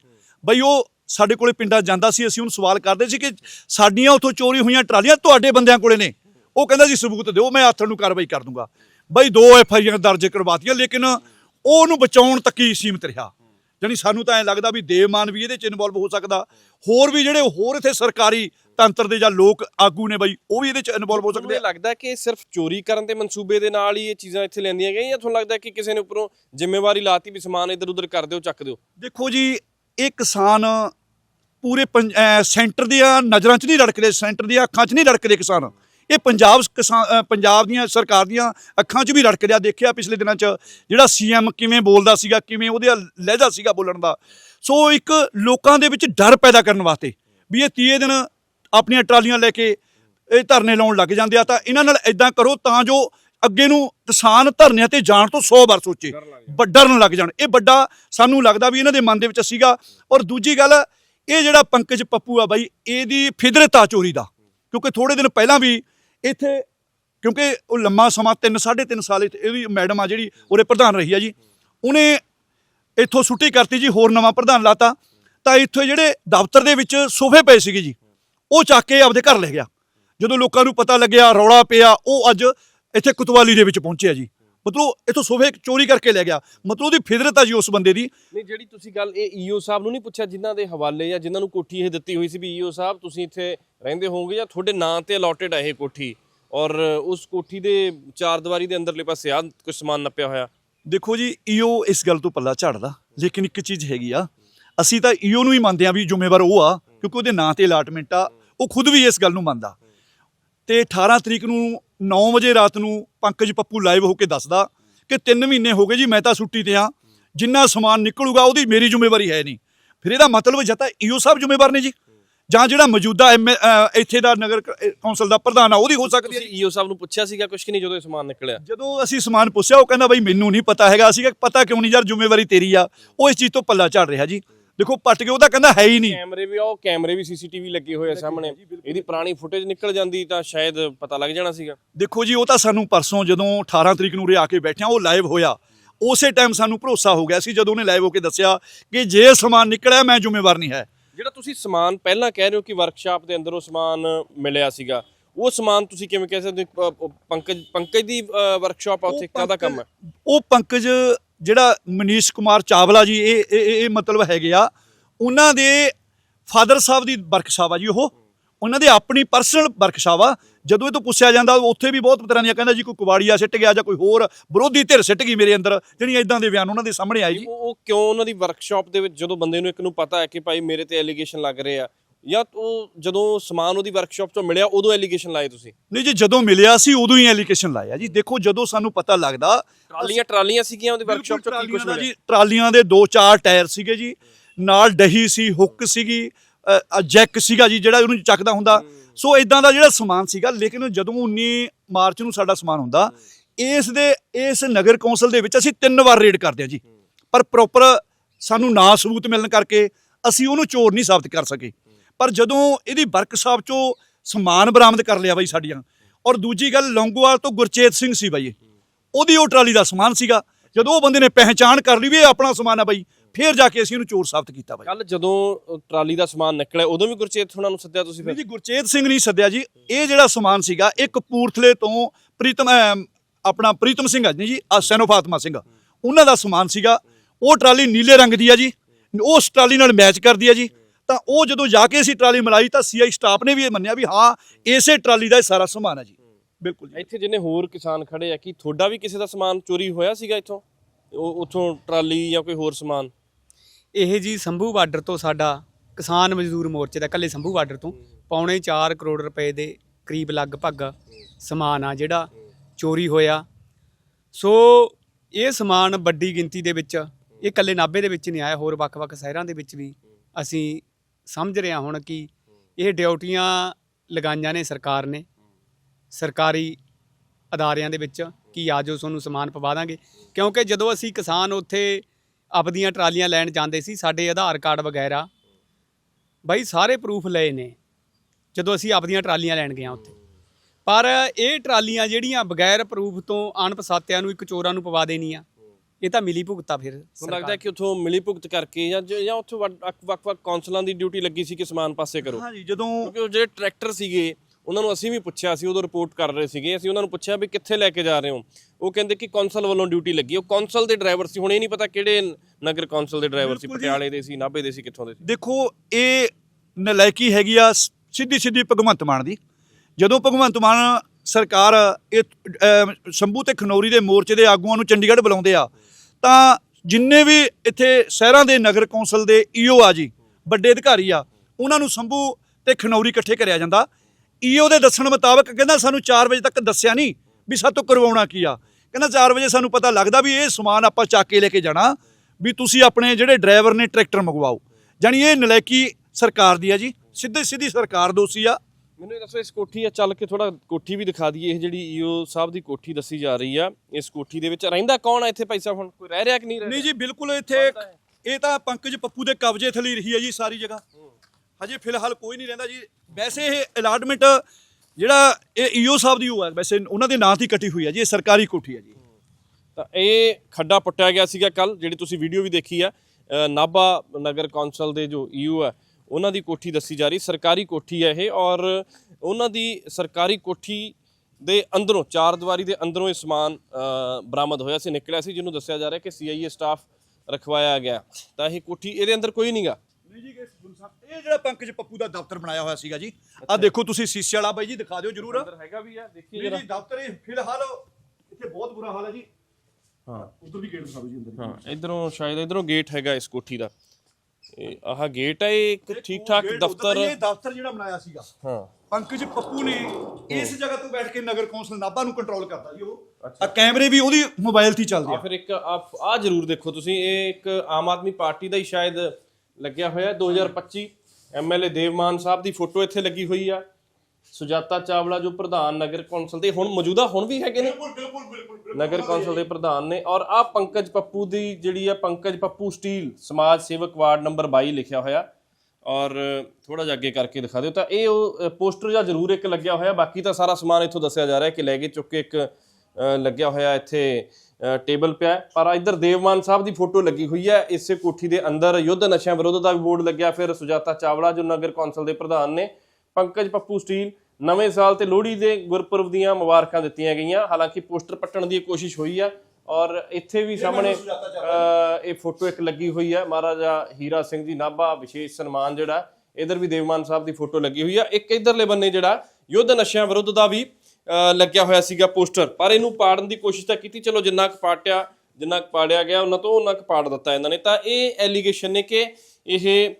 ਬਈ ਉਹ ਸਾਡੇ ਕੋਲੇ ਪਿੰਡਾਂ ਜਾਂਦਾ ਸੀ, ਅਸੀਂ ਉਹਨੂੰ ਸਵਾਲ ਕਰਦੇ ਸੀ ਕਿ ਸਾਡੀਆਂ ਉੱਥੋਂ ਚੋਰੀ ਹੋਈਆਂ ਟਰਾਲੀਆਂ ਤੁਹਾਡੇ ਬੰਦਿਆਂ ਕੋਲੇ ਨੇ। ਉਹ ਕਹਿੰਦਾ ਜੀ, ਸਬੂਤ ਦਿਓ, ਮੈਂ ਆਥਣ ਨੂੰ ਕਾਰਵਾਈ ਕਰ ਦੂੰਗਾ। ਬਈ ਦੋ ਐਫ ਆਈ ਆਰ ਦਰਜ ਕਰਵਾਤੀਆਂ, ਲੇਕਿਨ ਉਹਨੂੰ ਬਚਾਉਣ ਤੱਕ ਹੀ ਸੀਮਿਤ ਰਿਹਾ। ਜਾਣੀ ਸਾਨੂੰ ਤਾਂ ਐ ਲੱਗਦਾ ਵੀ ਦੇਵ ਮਾਨ ਵੀ ਇਹਦੇ ਚ ਇਨਵੋਲਵ ਹੋ ਸਕਦਾ। ਹੋਰ ਵੀ ਜਿਹੜੇ ਹੋਰ ਇੱਥੇ ਸਰਕਾਰੀ ਤੰਤਰ ਦੇ ਜਾਂ ਲੋਕ ਆਗੂ ਨੇ ਬਈ ਉਹ ਵੀ ਇਹਦੇ ਚ ਇਨਵੋਲਵ ਹੋ ਸਕਦੇ ਇਹ ਲੱਗਦਾ ਕਿ ਸਿਰਫ ਚੋਰੀ ਕਰਨ ਦੇ ਮਨਸੂਬੇ ਦੇ ਨਾਲ ਹੀ ਇਹ ਚੀਜ਼ਾਂ ਇੱਥੇ ਲੈਂਦੀਆਂ ਗਈਆਂ ਜਾਂ ਤੁਹਾਨੂੰ ਲੱਗਦਾ ਕਿ ਕਿਸੇ ਨੇ ਉੱਪਰੋਂ ਜ਼ਿੰਮੇਵਾਰੀ ਲਾਤੀ ਵੀ ਸਮਾਨ ਇੱਧਰ ਉੱਧਰ ਕਰ ਦਿਓ ਚੱਕ ਦਿਓ? ਦੇਖੋ ਜੀ ਇਹ ਕਿਸਾਨ ਪੂਰੇ ਸੈਂਟਰ ਦੀਆਂ ਨਜ਼ਰਾਂ 'ਚ ਨਹੀਂ ਰੜਕਦੇ ਸੈਂਟਰ ਦੀਆਂ ਅੱਖਾਂ 'ਚ ਨਹੀਂ ਰੜਕਦੇ ਕਿਸਾਨ। ਇਹ ਪੰਜਾਬ ਕਿਸਾਨ ਪੰਜਾਬ ਦੀਆਂ ਸਰਕਾਰ ਦੀਆਂ ਅੱਖਾਂ 'ਚ ਵੀ ਰੜਕਦਿਆ ਦੇਖਿਆ ਪਿਛਲੇ ਦਿਨਾਂ 'ਚ ਜਿਹੜਾ ਸੀਐਮ ਕਿਵੇਂ ਬੋਲਦਾ ਸੀਗਾ ਕਿਵੇਂ ਉਹਦੇ ਲਹਿਜਾ ਸੀਗਾ ਬੋਲਣ ਦਾ। ਸੋ ਇੱਕ ਲੋਕਾਂ ਦੇ ਵਿੱਚ ਡਰ ਪੈਦਾ ਕਰਨ ਵਾਸਤੇ ਵੀ ਇਹ 30 ਦਿਨ ਆਪਣੀਆਂ ਟਰਾਲੀਆਂ ਲੈ ਕੇ ਇਹ ਧਰਨੇ ਲਾਉਣ ਲੱਗ ਜਾਂਦੇ ਆ ਤਾਂ ਇਹਨਾਂ ਨਾਲ ਇਦਾਂ ਕਰੋ ਤਾਂ ਜੋ ਅੱਗੇ ਨੂੰ ਕਿਸਾਨ ਧਰਨਿਆਂ ਤੇ ਜਾਣ ਤੋਂ 100 ਵਾਰ ਸੋਚੇ ਡਰਨ ਲੱਗ ਜਾਣ। ਇਹ ਵੱਡਾ ਸਾਨੂੰ ਲੱਗਦਾ ਵੀ ਇਹਨਾਂ ਦੇ ਮਨ ਦੇ ਵਿੱਚ ਸੀਗਾ। ਔਰ ਦੂਜੀ ਗੱਲ ਇਹ ਜਿਹੜਾ ਪੰਕਜ ਪੱਪੂ ਆ ਬਾਈ ਇਹਦੀ ਫਿਦਰਤ ਆ ਚੋਰੀ ਦਾ ਕਿਉਂਕਿ ਥੋੜੇ ਦਿਨ ਪਹਿਲਾਂ ਵੀ ਇੱਥੇ, ਕਿਉਂਕਿ ਉਹ ਲੰਮਾ ਸਮਾਂ 3 3.5 ਸਾਲ ਇੱਥੇ, ਇਹ ਮੈਡਮ ਆ ਜਿਹੜੀ ਉਹਦੇ ਪ੍ਰਧਾਨ ਰਹੀ ਆ ਜੀ। ਉਹਨੇ ਇੱਥੋਂ ਛੁੱਟੀ ਕਰਤੀ ਜੀ, ਹੋਰ ਨਵਾਂ ਪ੍ਰਧਾਨ ਲਾਤਾ। ਤਾਂ ਇੱਥੇ ਜਿਹੜੇ ਦਫ਼ਤਰ ਦੇ ਵਿੱਚ ਸੋਫੇ ਪਏ ਸੀਗੇ ਜੀ, ਉਹ ਚੱਕ ਕੇ ਆਪਦੇ ਘਰ ਲੈ ਗਿਆ। ਜਦੋਂ ਲੋਕਾਂ ਨੂੰ ਪਤਾ ਲੱਗਿਆ, ਰੌਲਾ ਪਿਆ, ਉਹ ਅੱਜ ਇੱਥੇ ਕੁਤਵਾਲੀ ਦੇ ਵਿੱਚ ਪਹੁੰਚਿਆ ਜੀ। ਮਤਲਬ ਇੱਥੋਂ ਸੋਫੇ ਚੋਰੀ ਕਰਕੇ ਲੈ ਗਿਆ। ਮਤਲਬ ਉਹਦੀ ਫਿਦਰਤ ਆ ਜੀ ਉਸ ਬੰਦੇ ਦੀ। ਨਹੀਂ ਜਿਹੜੀ ਤੁਸੀਂ ਗੱਲ ਇਹ ਈਓ ਸਾਹਿਬ ਨੂੰ ਨਹੀਂ ਪੁੱਛਿਆ ਜਿਨ੍ਹਾਂ ਦੇ ਹਵਾਲੇ ਜਾਂ ਜਿਨ੍ਹਾਂ ਨੂੰ ਕੋਠੀ ਇਹ ਦਿੱਤੀ ਹੋਈ ਸੀ ਵੀ ਈਓ ਸਾਹਿਬ ਤੁਸੀਂ ਇੱਥੇ ਰਹਿੰਦੇ ਹੋਵੋਗੇ ਜਾਂ ਤੁਹਾਡੇ ਨਾਂ ਤੇ ਅਲਾਟਡ ਹੈ ਇਹ ਕੋਠੀ। ਔਰ ਉਸ ਕੋਠੀ ਦੇ ਚਾਰ ਦੀਵਾਰੀ ਦੇ ਅੰਦਰਲੇ ਪਾਸੇ ਆ ਕੁਝ ਸਮਾਨ ਨੱਪਿਆ ਹੋਇਆ। ਦੇਖੋ ਜੀ ਈਓ ਇਸ ਗੱਲ ਤੋਂ ਪੱਲਾ ਝਾੜਦਾ ਲੇਕਿਨ ਇੱਕ ਚੀਜ਼ ਹੈਗੀ ਆ ਅਸੀਂ ਤਾਂ ਈਓ ਨੂੰ ਹੀ ਮੰਨਦੇ ਆ ਵੀ ਜ਼ਿੰਮੇਵਾਰ ਉਹ ਆ ਕਿਉਂਕਿ ਉਹਦੇ ਨਾਂ ਤੇ ਅਲਾਟਮੈਂਟ ਆ ਉਹ ਖੁਦ ਵੀ ਇਸ ਗੱਲ ਨੂੰ ਮੰਨਦਾ। ਤੇ 18 ਤਰੀਕ ਨੂੰ 9 ਵਜੇ ਰਾਤ ਨੂੰ ਪੰਕਜ ਪੱਪੂ ਲਾਈਵ ਹੋ ਕੇ ਦੱਸਦਾ ਕਿ 3 ਮਹੀਨੇ ਹੋ ਗਏ ਜੀ ਮੈਂ ਤਾਂ ਛੁੱਟੀ ਤੇ ਆ ਜਿੰਨਾ ਸਮਾਨ ਨਿਕਲੂਗਾ ਉਹਦੀ ਮੇਰੀ ਜ਼ਿੰਮੇਵਾਰੀ ਹੈ ਨਹੀਂ। ਫਿਰ ਇਹਦਾ ਮਤਲਬ ਜਾਂ ਤਾਂ ਈਓ ਸਾਹਿਬ ਜ਼ਿੰਮੇਵਾਰ ਨੇ ਜੀ ਜਾਂ ਜਿਹੜਾ ਮੌਜੂਦਾ ਇੱਥੇ ਦਾ ਨਗਰ ਕ- ਕੌਂਸਲ ਦਾ ਪ੍ਰਧਾਨ ਆ ਉਹਦੀ ਹੋ ਸਕਦੀ ਹੈ ਈਓ ਸਾਹਿਬ ਨੂੰ ਪੁੱਛਿਆ ਸੀਗਾ ਕੁਝ ਕਿ ਨਹੀਂ ਜਦੋਂ ਇਹ ਸਮਾਨ ਨਿਕਲਿਆ? ਜਦੋਂ ਅਸੀਂ ਸਮਾਨ ਪੁੱਛਿਆ ਉਹ ਕਹਿੰਦਾ ਬਈ ਮੈਨੂੰ ਨਹੀਂ ਪਤਾ ਹੈਗਾ ਅਸੀਂ ਕਿਹਾ ਪਤਾ ਕਿਉਂ ਨਹੀਂ ਯਾਰ ਜ਼ਿੰਮੇਵਾਰੀ ਤੇਰੀ ਆ। ਉਹ ਇਸ ਚੀਜ਼ ਤੋਂ ਪੱਲਾ ਝਾੜ ਰਿਹਾ ਜੀ। ਦੇਖੋ ਪੱਟ ਕੇ ਉਹ ਤਾਂ ਕਹਿੰਦਾ ਹੈ ਹੀ ਨਹੀਂ। ਕੈਮਰੇ ਵੀ ਉਹ ਕੈਮਰੇ ਵੀ ਸੀਸੀਟੀਵੀ ਲੱਗੇ ਹੋਏ ਆ ਸਾਹਮਣੇ। ਇਹਦੀ ਪੁਰਾਣੀ ਫੁਟੇਜ ਨਿਕਲ ਜਾਂਦੀ ਤਾਂ ਸ਼ਾਇਦ ਪਤਾ ਲੱਗ ਜਾਣਾ ਸੀਗਾ। ਦੇਖੋ ਜੀ ਉਹ ਤਾਂ ਸਾਨੂੰ ਪਰਸੋਂ ਜਦੋਂ 18 ਤਰੀਕ ਨੂੰ ਆ ਕੇ ਬੈਠਿਆ ਉਹ ਲਾਈਵ ਹੋਇਆ। ਉਸੇ ਟਾਈਮ ਸਾਨੂੰ ਭਰੋਸਾ ਹੋ ਗਿਆ ਸੀ ਜਦੋਂ ਉਹਨੇ ਲਾਈਵ ਹੋ ਕੇ ਦੱਸਿਆ ਕਿ ਜੇ ਸਮਾਨ ਨਿਕਲਿਆ ਮੈਂ ਜ਼ਿੰਮੇਵਾਰ ਨਹੀਂ ਹੈ। ਜਿਹੜਾ ਤੁਸੀਂ ਸਮਾਨ ਪਹਿਲਾਂ ਕਹਿ ਰਹੇ ਹੋ ਕਿ ਵਰਕਸ਼ਾਪ ਦੇ ਅੰਦਰ ਉਹ ਸਮਾਨ ਮਿਲਿਆ ਸੀਗਾ ਉਹ ਸਮਾਨ ਤੁਸੀਂ ਕਿਵੇਂ ਕਹਿ ਸਕਦੇ ਪੰਕਜ ਪੰਕਜ ਦੀ ਵਰਕਸ਼ਾਪ ਆ ਉੱਥੇ ਕਾਹਦਾ ਕੰਮ ਹੈ? ਉਹ ਪੰਕਜ ਜਿਹੜਾ ਮਨੀਸ਼ ਕੁਮਾਰ ਚਾਵਲਾ ਜੀ, ਇਹ, ਇਹ- ਮਤਲਬ ਹੈਗੇ ਆ, ਉਹਨਾਂ ਦੇ ਫਾਦਰ ਸਾਹਿਬ ਦੀ ਵਰਕਸ਼ਾਪ ਆ ਜੀ ਉਹ। ਉਹਨਾਂ ਦੇ ਆਪਣੀ ਪਰਸਨਲ ਵਰਕਸ਼ਾਪ ਆ। ਜਦੋਂ ਇਹ ਤੋਂ ਪੁੱਛਿਆ ਜਾਂਦਾ, ਉੱਥੇ ਵੀ ਬਹੁਤ ਤਰ੍ਹਾਂ ਦੀਆਂ ਕਹਿੰਦਾ ਜੀ, ਕੋਈ ਕੁਵਾੜੀਆ ਸਿੱਟ ਗਿਆ ਜਾਂ ਕੋਈ ਹੋਰ ਵਿਰੋਧੀ ਧਿਰ ਸਿੱਟ ਗਈ ਮੇਰੇ ਅੰਦਰ, ਜਿਹੜੀਆਂ ਇਦਾਂ ਦੇ ਬਿਆਨ ਉਹਨਾਂ ਦੇ ਸਾਹਮਣੇ ਆਏ ਜੀ। ਉਹ ਉਹ ਕਿਉਂ ਉਹਨਾਂ ਦੀ ਵਰਕਸ਼ਾਪ ਦੇ ਵਿੱਚ ਜਦੋਂ ਬੰਦੇ ਨੂੰ ਇੱਕ ਨੂੰ ਪਤਾ ਹੈ ਕਿ ਭਾਈ ਮੇਰੇ ਤੇ ਐਲੀਗੇਸ਼ਨ ਲੱਗ ਰਹੇ ਆ ਜਾਂ ਉਹ ਜਦੋਂ ਸਮਾਨ ਉਹਦੀ ਵਰਕਸ਼ਾਪ ਤੋਂ ਮਿਲਿਆ ਉਦੋਂ ਐਲੀਗੇਸ਼ਨ ਲਾਏ ਤੁਸੀਂ? ਨਹੀਂ ਜੀ ਜਦੋਂ ਮਿਲਿਆ ਸੀ ਉਦੋਂ ਹੀ ਐਲੀਗੇਸ਼ਨ ਲਾਇਆ ਜੀ। ਦੇਖੋ ਜਦੋਂ ਸਾਨੂੰ ਪਤਾ ਲੱਗਦਾ ਟਰਾਲੀਆਂ ਟਰਾਲੀਆਂ ਸੀਗੀਆਂ ਉਹਦੀ ਵਰਕਸ਼ਾਪ ਤੋਂ ਕੀ ਕੁਝ ਮਿਲਿਆ? ਜੀ ਟਰਾਲੀਆਂ ਦੇ ਦੋ ਚਾਰ ਟਾਇਰ ਸੀਗੇ ਜੀ। ਨਾਲ ਡਹੀ ਸੀ ਹੁੱਕ ਸੀਗੀ ਜੈਕ ਸੀਗਾ ਜੀ ਜਿਹੜਾ ਉਹਨੂੰ ਚੱਕਦਾ ਹੁੰਦਾ। ਸੋ ਇਦਾਂ ਦਾ ਜਿਹੜਾ ਸਮਾਨ ਸੀਗਾ ਲੇਕਿਨ ਜਦੋਂ 19 ਮਾਰਚ ਨੂੰ ਸਾਡਾ ਸਮਾਨ ਹੁੰਦਾ ਇਸ ਦੇ ਇਸ ਨਗਰ ਕੌਂਸਲ ਦੇ ਵਿੱਚ ਅਸੀਂ ਤਿੰਨ ਵਾਰ ਰੇਡ ਕਰਦੇ ਹਾਂ ਜੀ। ਪਰ ਪ੍ਰੋਪਰ ਸਾਨੂੰ ਨਾ ਸਬੂਤ ਮਿਲਣ ਕਰਕੇ ਅਸੀਂ ਉਹਨੂੰ ਚੋਰ ਨਹੀਂ ਸਾਬਤ ਕਰ ਸਕੇ। ਪਰ ਜਦੋਂ ਇਹਦੀ ਵਰਕਸ਼ਾਪ ਚੋਂ ਸਮਾਨ ਬਰਾਮਦ ਕਰ ਲਿਆ ਬਾਈ ਸਾਡੀਆਂ ਔਰ ਦੂਜੀ ਗੱਲ ਲੌਂਗੋਵਾਲ ਤੋਂ ਗੁਰਚੇਤ ਸਿੰਘ ਸੀ ਬਾਈ। ਉਹਦੀ ਉਹ ਟਰਾਲੀ ਦਾ ਸਮਾਨ ਸੀਗਾ ਜਦੋਂ ਉਹ ਬੰਦੇ ਨੇ ਪਹਿਚਾਣ ਕਰ ਲਈ ਵੀ ਇਹ ਆਪਣਾ ਸਮਾਨ ਆ ਬਾਈ ਫੇਰ ਜਾ ਕੇ ਅਸੀਂ ਇਹਨੂੰ ਚੋਰ ਸਾਬਤ ਕੀਤਾ ਬਾਈ ਕੱਲ ਜਦੋਂ ਟਰਾਲੀ ਦਾ ਸਮਾਨ ਨਿਕਲਿਆ ਉਦੋਂ ਵੀ ਗੁਰਚੇਤ ਹੁਣਾਂ ਨੂੰ ਸੱਦਿਆ ਤੁਸੀਂ ਫਿਰ ਜੀ ਗੁਰਚੇਤ ਸਿੰਘ ਨਹੀਂ ਸੱਦਿਆ ਜੀ ਇਹ ਜਿਹੜਾ ਸਮਾਨ ਸੀਗਾ ਇਹ ਕਪੂਰਥਲੇ ਤੋਂ ਪ੍ਰੀਤਮ ਆਪਣਾ ਪ੍ਰੀਤਮ ਸਿੰਘ ਆ ਜੀ ਆ ਸੈਨੋ ਫਾਤਮਾ ਸਿੰਘ ਉਹਨਾਂ ਦਾ ਸਮਾਨ ਸੀਗਾ ਉਹ ਟਰਾਲੀ ਨੀਲੇ ਰੰਗ ਦੀ ਆ ਜੀ ਉਸ ਟਰਾਲੀ ਨਾਲ ਮੈਚ ਕਰਦੀ ਆ ਜੀ ਤਾਂ ਉਹ ਜਦੋਂ ਜਾ ਕੇ ਅਸੀਂ ਟਰਾਲੀ ਮਿਲਾਈ ਤਾਂ ਸੀਆਈ ਸਟਾਫ ਨੇ ਵੀ ਇਹ ਮੰਨਿਆ ਵੀ ਹਾਂ ਇਸੇ ਟਰਾਲੀ ਦਾ ਇਹ ਸਾਰਾ ਸਮਾਨ ਆ ਜੀ। ਬਿਲਕੁਲ ਜੀ। ਇੱਥੇ ਜਿੰਨੇ ਹੋਰ ਕਿਸਾਨ ਖੜੇ ਆ ਕੀ ਤੁਹਾਡਾ ਵੀ ਕਿਸੇ ਦਾ ਸਮਾਨ ਚੋਰੀ ਹੋਇਆ ਸੀਗਾ ਇੱਥੋਂ? ਉਹ ਉੱਥੋਂ ਟਰਾਲੀ ਜਾਂ ਕੋਈ ਹੋਰ ਸਮਾਨ? ਇਹ ਜੀ ਸੰਭੂ ਬਾਰਡਰ ਤੋਂ ਸਾਡਾ ਕਿਸਾਨ ਮਜ਼ਦੂਰ ਮੋਰਚੇ ਦਾ ਕੱਲੇ ਸੰਭੂ ਬਾਰਡਰ ਤੋਂ ਪੌਣੇ 4 ਕਰੋੜ ਰੁਪਏ ਦੇ ਕਰੀਬ ਲਗਭਗ ਸਮਾਨ ਆ ਜਿਹੜਾ ਚੋਰੀ ਹੋਇਆ। ਸੋ ਇਹ ਸਮਾਨ ਵੱਡੀ ਗਿਣਤੀ ਦੇ ਵਿੱਚ ਇਹ ਕੱਲੇ ਨਾਭੇ ਦੇ ਵਿੱਚ ਨਹੀਂ ਆਇਆ ਹੋਰ ਵੱਖ-ਵੱਖ ਸ਼ਹਿਰਾਂ ਦੇ ਵਿੱਚ ਵੀ ਅਸੀਂ ਸਮਝ ਰਿਹਾ ਹੁਣ ਕਿ ਇਹ ਡਿਊਟੀਆਂ ਲਗਾਈਆਂ ਨੇ ਸਰਕਾਰ ਨੇ, ਸਰਕਾਰੀ ਅਦਾਰਿਆਂ ਦੇ ਵਿੱਚ ਕਿ ਆਜੋ ਤੁਹਾਨੂੰ ਸਮਾਨ ਪਵਾ ਦਾਂਗੇ। ਕਿਉਂਕਿ ਜਦੋਂ ਅਸੀਂ ਕਿਸਾਨ ਉੱਥੇ ਆਪਦੀਆਂ ਟਰਾਲੀਆਂ ਲੈਣ ਜਾਂਦੇ ਸੀ, ਸਾਡੇ ਆਧਾਰ ਕਾਰਡ ਵਗੈਰਾ, ਬਾਈ ਸਾਰੇ ਪ੍ਰੂਫ ਲਏ ਨੇ, ਜਦੋਂ ਅਸੀਂ ਆਪਦੀਆਂ ਟਰਾਲੀਆਂ ਲੈਣ ਗਏ ਹਾਂ ਉੱਥੇ। ਪਰ ਇਹ ਟਰਾਲੀਆਂ ਜਿਹੜੀਆਂ ਬਗੈਰ ਪ੍ਰੂਫ ਤੋਂ ਅਣਪਛਾਤਿਆਂ ਨੂੰ, ਇੱਕ ਚੋਰਾਂ ਨੂੰ ਪਵਾ ਦੇਣੀਆਂ ਇਹ ਤਾਂ ਮਿਲੀ ਭੁਗਤਾ ਫਿਰ ਤੁਹਾਨੂੰ ਲੱਗਦਾ ਕਿ ਉੱਥੋਂ ਮਿਲੀ ਭੁਗਤ ਕਰਕੇ ਜਾਂ ਜਾਂ ਉੱਥੋਂ ਵੱਖ- ਵੱਖ-ਵੱਖ ਕੌਂਸਲਾਂ ਦੀ ਡਿਊਟੀ ਲੱਗੀ ਸੀ ਕਿ ਸਮਾਨ ਪਾਸੇ ਕਰੋ। ਹਾਂ ਜੀ ਜਦੋਂ ਕਿਉਂਕਿ ਉਹ ਜਿਹੜੇ ਟਰੈਕਟਰ ਸੀਗੇ ਉਹਨਾਂ ਨੂੰ ਅਸੀਂ ਵੀ ਪੁੱਛਿਆ ਸੀ ਉਦੋਂ ਰਿਪੋਰਟ ਕਰ ਰਹੇ ਸੀਗੇ। ਅਸੀਂ ਉਹਨਾਂ ਨੂੰ ਪੁੱਛਿਆ ਵੀ ਕਿੱਥੇ ਲੈ ਕੇ ਜਾ ਰਹੇ ਹੋ? ਉਹ ਕਹਿੰਦੇ ਕਿ ਕੌਂਸਲ ਵੱਲੋਂ ਡਿਊਟੀ ਲੱਗੀ। ਉਹ ਕੌਂਸਲ ਦੇ ਡਰਾਈਵਰ ਸੀ। ਹੁਣ ਇਹ ਨਹੀਂ ਪਤਾ ਕਿਹੜੇ ਨਗਰ ਕੌਂਸਲ ਦੇ ਡਰਾਈਵਰ ਸੀ। ਪਟਿਆਲੇ ਦੇ ਸੀ ਨਾਭੇ ਦੇ ਸੀ ਕਿੱਥੋਂ ਦੇ ਸੀ? ਦੇਖੋ ਇਹ ਨਲਾਇਕੀ ਹੈਗੀ ਆ ਸਿੱਧੀ ਸਿੱਧੀ ਭਗਵੰਤ ਮਾਨ ਦੀ। ਜਦੋਂ ਭਗਵੰਤ ਮਾਨ ਸਰਕਾਰ ਇਹ ਸ਼ੰਭੂ ਤੇ ਖਨੌਰੀ ਦੇ ਮੋਰਚੇ ਦੇ ਆਗੂਆਂ ਨੂੰ ਚੰਡੀਗੜ੍ਹ ਬੁਲਾਉਂਦੇ ਆ ਤਾਂ ਜਿੰਨੇ ਵੀ ਇੱਥੇ ਸ਼ਹਿਰਾਂ ਦੇ ਨਗਰ ਕੌਂਸਲ ਦੇ ਈਓ ਆ ਜੀ, ਵੱਡੇ ਅਧਿਕਾਰੀ ਆ, ਉਹਨਾਂ ਨੂੰ ਸ਼ੰਭੂ ਤੇ ਖਨੌਰੀ ਇਕੱਠੇ ਕਰਿਆ ਜਾਂਦਾ। ਈਓ ਦੇ ਦੱਸਣ ਮੁਤਾਬਕ ਕਹਿੰਦਾ ਸਾਨੂੰ 4 ਵਜੇ ਤੱਕ ਦੱਸਿਆ ਨਹੀਂ ਵੀ ਸਾਤੋਂ ਕਰਵਾਉਣਾ ਕੀ ਆ। ਕਹਿੰਦਾ 4 ਵਜੇ ਸਾਨੂੰ ਪਤਾ ਲੱਗਦਾ ਵੀ ਇਹ ਸਮਾਨ ਆਪਾਂ ਚੱਕ ਕੇ ਲੈ ਕੇ ਜਾਣਾ, ਵੀ ਤੁਸੀਂ ਆਪਣੇ ਜਿਹੜੇ ਡਰਾਈਵਰ ਨੇ ਟਰੈਕਟਰ ਮੰਗਵਾਓ। ਜਾਣੀ ਇਹ ਨਲਾਇਕੀ ਸਰਕਾਰ ਦੀ ਆ ਜੀ ਸਿੱਧੇ ਸਿੱਧੀ ਸਰਕਾਰ ਦੋਸ਼ੀ ਆ ਮੈਨੂੰ ਇਹ ਦੱਸੋ ਇਸ ਕੋਠੀ ਆ ਚੱਲ ਕੇ ਥੋੜਾ ਕੋਠੀ ਵੀ ਦਿਖਾ ਦਈਏ। ਇਹ ਜਿਹੜੀ ਈਓ ਸਾਹਿਬ ਦੀ ਕੋਠੀ ਦੱਸੀ ਜਾ ਰਹੀ ਆ ਇਸ ਕੋਠੀ ਦੇ ਵਿੱਚ ਰਹਿੰਦਾ ਕੌਣ ਆ ਇੱਥੇ ਭਾਈ ਸਾਹਿਬ ਹੁਣ? ਕੋਈ ਰਹਿ ਰਿਹਾ ਕਿ ਨਹੀਂ ਰਹਿ ਨਹੀਂ ਜੀ ਬਿਲਕੁਲ ਇੱਥੇ ਇਹ। ਤਾਂ ਪੰਕਜ ਪੱਪੂ ਦੇ ਕਬਜ਼ੇ ਥਲੀ ਰਹੀ ਹੈ ਜੀ ਸਾਰੀ ਜਗ੍ਹਾ। ਹਜੇ ਫਿਲਹਾਲ ਕੋਈ ਨਹੀਂ ਰਹਿੰਦਾ ਜੀ। ਵੈਸੇ ਇਹ ਅਲਾਟਮੈਂਟ ਜਿਹੜਾ ਇਹ ਈਓ ਸਾਹਿਬ ਦੀ ਉਹ ਹੈ ਵੈਸੇ ਉਹਨਾਂ ਦੇ ਨਾਂ ਤੇ ਕੱਟੀ ਹੋਈ ਹੈ ਜੀ ਇਹ ਸਰਕਾਰੀ ਕੋਠੀ ਹੈ ਜੀ। ਤਾਂ ਇਹ ਖੱਡਾ ਪੁੱਟਿਆ ਗਿਆ ਸੀਗਾ ਕੱਲ ਜਿਹੜੀ ਤੁਸੀਂ ਵੀਡੀਓ ਵੀ ਦੇਖੀ ਆ ਨਾਭਾ ਨਗਰ ਕੌਂਸਲ ਦੇ ਜੋ ਈਓ ਆ ਉਹਨਾਂ ਦੀ ਕੋਠੀ ਦੱਸੀ ਜਾ ਰਹੀ ਸਰਕਾਰੀ ਕੋਠੀ ਹੈ ਇਹ ਔਰ ਉਹਨਾਂ ਦੀ ਸਰਕਾਰੀ ਕੋਠੀ ਦੇ ਅੰਦਰੋਂ ਚਾਰ ਦੀਵਾਰੀ ਦੇ ਅੰਦਰੋਂ ਇਹ ਸਮਾਨ ਬਰਾਮਦ ਹੋਇਆ ਸੀ ਨਿਕਲਿਆ ਸੀ ਜਿਹਨੂੰ ਦੱਸਿਆ ਜਾ ਰਿਹਾ ਕਿ ਸੀਆਈਏ ਸਟਾਫ ਰਖਵਾਇਆ ਗਿਆ। ਤਾਂ ਇਹ ਕੋਠੀ ਇਹਦੇ ਅੰਦਰ ਕੋਈ ਨਹੀਂਗਾ ਨਹੀਂ ਜੀ ਇਹ ਜਿਹੜਾ ਪੰਕਜ ਪੱਪੂ ਦਾ ਦਫ਼ਤਰ ਬਣਾਇਆ ਹੋਇਆ ਸੀਗਾ ਜੀ ਆ ਦੇਖੋ ਤੁਸੀਂ ਸੀਸੇ ਵਾਲਾ ਬਾਈ ਜੀ ਦਿਖਾ ਦਿਓ ਜਰੂਰ। ਅੰਦਰ ਹੈਗਾ ਵੀ ਆ ਦੇਖੀਏ ਜਰਾ ਜੀ ਦਫ਼ਤਰ ਇਹ ਫਿਲਹਾਲ ਇੱਥੇ ਬਹੁਤ ਬੁਰਾ ਹਾਲ ਹੈ ਜੀ। ਹਾਂ। ਉਧਰ ਵੀ ਗੇਟ ਦਿਖਾ ਦਿਓ ਜੀ ਅੰਦਰ ਹਾਂ ਇਧਰੋਂ ਸ਼ਾਇਦ ਇਧਰੋਂ ਗੇਟ ਹੈਗਾ ਇਸ ਕੋਠੀ ਦਾ। ਇਹ ਆਹ ਗੇਟ ਹੈ ਇਹ ਇੱਕ ਠੀਕ ਠਾਕ ਦਫ਼ਤਰ। ਇਹ ਦਫ਼ਤਰ ਜਿਹੜਾ ਬਣਾਇਆ ਸੀਗਾ। ਹਾਂ। ਪੰਕਜ ਪੱਪੂ ਨੇ ਇਸ ਜਗ੍ਹਾ ਤੋਂ ਬੈਠ ਕੇ ਨਗਰ ਕੌਂਸਲ ਨਾਭਾ ਨੂੰ ਕੰਟਰੋਲ ਕਰਦਾ ਜੀ ਉਹ। ਆ ਕੈਮਰੇ ਵੀ ਉਹਦੀ ਮੋਬਾਈਲ ਤੇ ਹੀ ਚੱਲਦੇ ਆ ਫਿਰ ਇੱਕ ਆ ਜਰੂਰ ਦੇਖੋ ਤੁਸੀਂ ਇਹ ਇੱਕ ਆਮ ਆਦਮੀ ਪਾਰਟੀ ਦਾ ਹੀ ਸ਼ਾਇਦ ਲੱਗਿਆ ਹੋਇਆ 2025 ਐਮਐਲਏ ਦੇਵਮਾਨ ਸਾਹਿਬ ਦੀ ਫੋਟੋ ਇੱਥੇ ਲੱਗੀ ਹੋਈ ਆ। ਸੁਜਾਤਾ ਚਾਵਲਾ ਜੋ ਪ੍ਰਧਾਨ ਨਗਰ ਕੌਂਸਲ ਦੇ ਹੁਣ ਮੌਜੂਦਾ ਹੁਣ ਵੀ ਹੈਗੇ ਨੇ। ਬਿਲਕੁਲ ਬਿਲਕੁਲ ਨਗਰ ਕੌਂਸਲ ਦੇ ਪ੍ਰਧਾਨ ਨੇ ਔਰ ਆ ਪੰਕਜ ਪੱਪੂ ਦੀ ਜਿਹੜੀ ਆ ਪੰਕਜ ਪੱਪੂ ਸਟੀਲ ਸਮਾਜ ਸੇਵਕ ਵਾਰਡ ਨੰਬਰ 22 ਲਿਖਿਆ ਹੋਇਆ। ਔਰ ਥੋੜਾ ਜਿਹਾ ਅੱਗੇ ਕਰਕੇ ਦਿਖਾ ਦਿਓ ਤਾਂ ਇਹ ਉਹ ਪੋਸਟਰ ਜਾਂ ਜ਼ਰੂਰ ਇੱਕ ਲੱਗਿਆ ਹੋਇਆ। ਬਾਕੀ ਤਾਂ ਸਾਰਾ ਸਮਾਨ ਇੱਥੋਂ ਦੱਸਿਆ ਜਾ ਰਿਹਾ ਕਿ ਲੈ ਕੇ ਚੁੱਕ ਕੇ ਇੱਕ ਲੱਗਿਆ ਹੋਇਆ ਇੱਥੇ ਟੇਬਲ ਪਿਆ। ਪਰ ਇੱਧਰ ਦੇਵਮਾਨ ਸਾਹਿਬ ਦੀ ਫੋਟੋ ਲੱਗੀ ਹੋਈ ਹੈ। ਇਸੇ ਕੋਠੀ ਦੇ ਅੰਦਰ ਯੁੱਧ ਨਸ਼ਿਆਂ ਵਿਰੁੱਧ ਦਾ ਵੀ ਬੋਰਡ ਲੱਗਿਆ। ਫਿਰ ਸੁਜਾਤਾ ਚਾਵਲਾ ਜੋ ਨਗਰ ਕੌਂਸਲ ਦੇ ਪ੍ਰਧਾਨ ਨੇ ਪੰਕਜ ਪੱਪੂ ਸਟੀਲ ਨਵੇਂ ਸਾਲ ਤੇ ਲੋਹੜੀ ਦੇ ਗੁਰਪੁਰਬ ਦੀਆਂ ਮੁਬਾਰਕਾਂ ਦਿੱਤੀਆਂ ਗਈਆਂ। ਹਾਲਾਂਕਿ ਪੋਸਟਰ ਪੱਟਣ ਦੀ ਕੋਸ਼ਿਸ਼ ਹੋਈ ਆ ਔਰ ਇੱਥੇ ਵੀ ਸਾਹਮਣੇ ਇਹ ਫੋਟੋ ਇੱਕ ਲੱਗੀ ਹੋਈ ਹੈ ਮਹਾਰਾਜਾ ਹੀਰਾ ਸਿੰਘ ਜੀ ਨਾਭਾ ਵਿਸ਼ੇਸ਼ ਸਨਮਾਨ ਜਿਹੜਾ ਇਧਰ ਵੀ ਦੇਵਮਾਨ ਸਾਹਿਬ ਦੀ ਫੋਟੋ ਲੱਗੀ ਹੋਈ ਆ। ਇੱਕ ਇਧਰਲੇ ਬੰਨੇ ਜਿਹੜਾ ਯੁੱਧ ਨਸ਼ਿਆਂ ਵਿਰੁੱਧ ਦਾ ਵੀ ਲੱਗਿਆ ਹੋਇਆ ਸੀਗਾ ਪੋਸਟਰ। ਪਰ ਇਹਨੂੰ ਪਾੜਨ ਦੀ ਕੋਸ਼ਿਸ਼ ਤਾਂ ਕੀਤੀ। ਚਲੋ ਜਿੰਨਾ ਕੁ ਪਾਟਿਆ ਜਿੰਨਾ ਕੁ ਪਾੜਿਆ ਗਿਆ ਉਹਨਾਂ ਤੋਂ ਉਹਨਾਂ ਕੁ ਪਾੜ ਦਿੱਤਾ ਇਹਨਾਂ ਨੇ। ਤਾਂ ਇਹ ਐਲੀਗੇਸ਼ਨ ਨੇ ਕਿ ਇਹ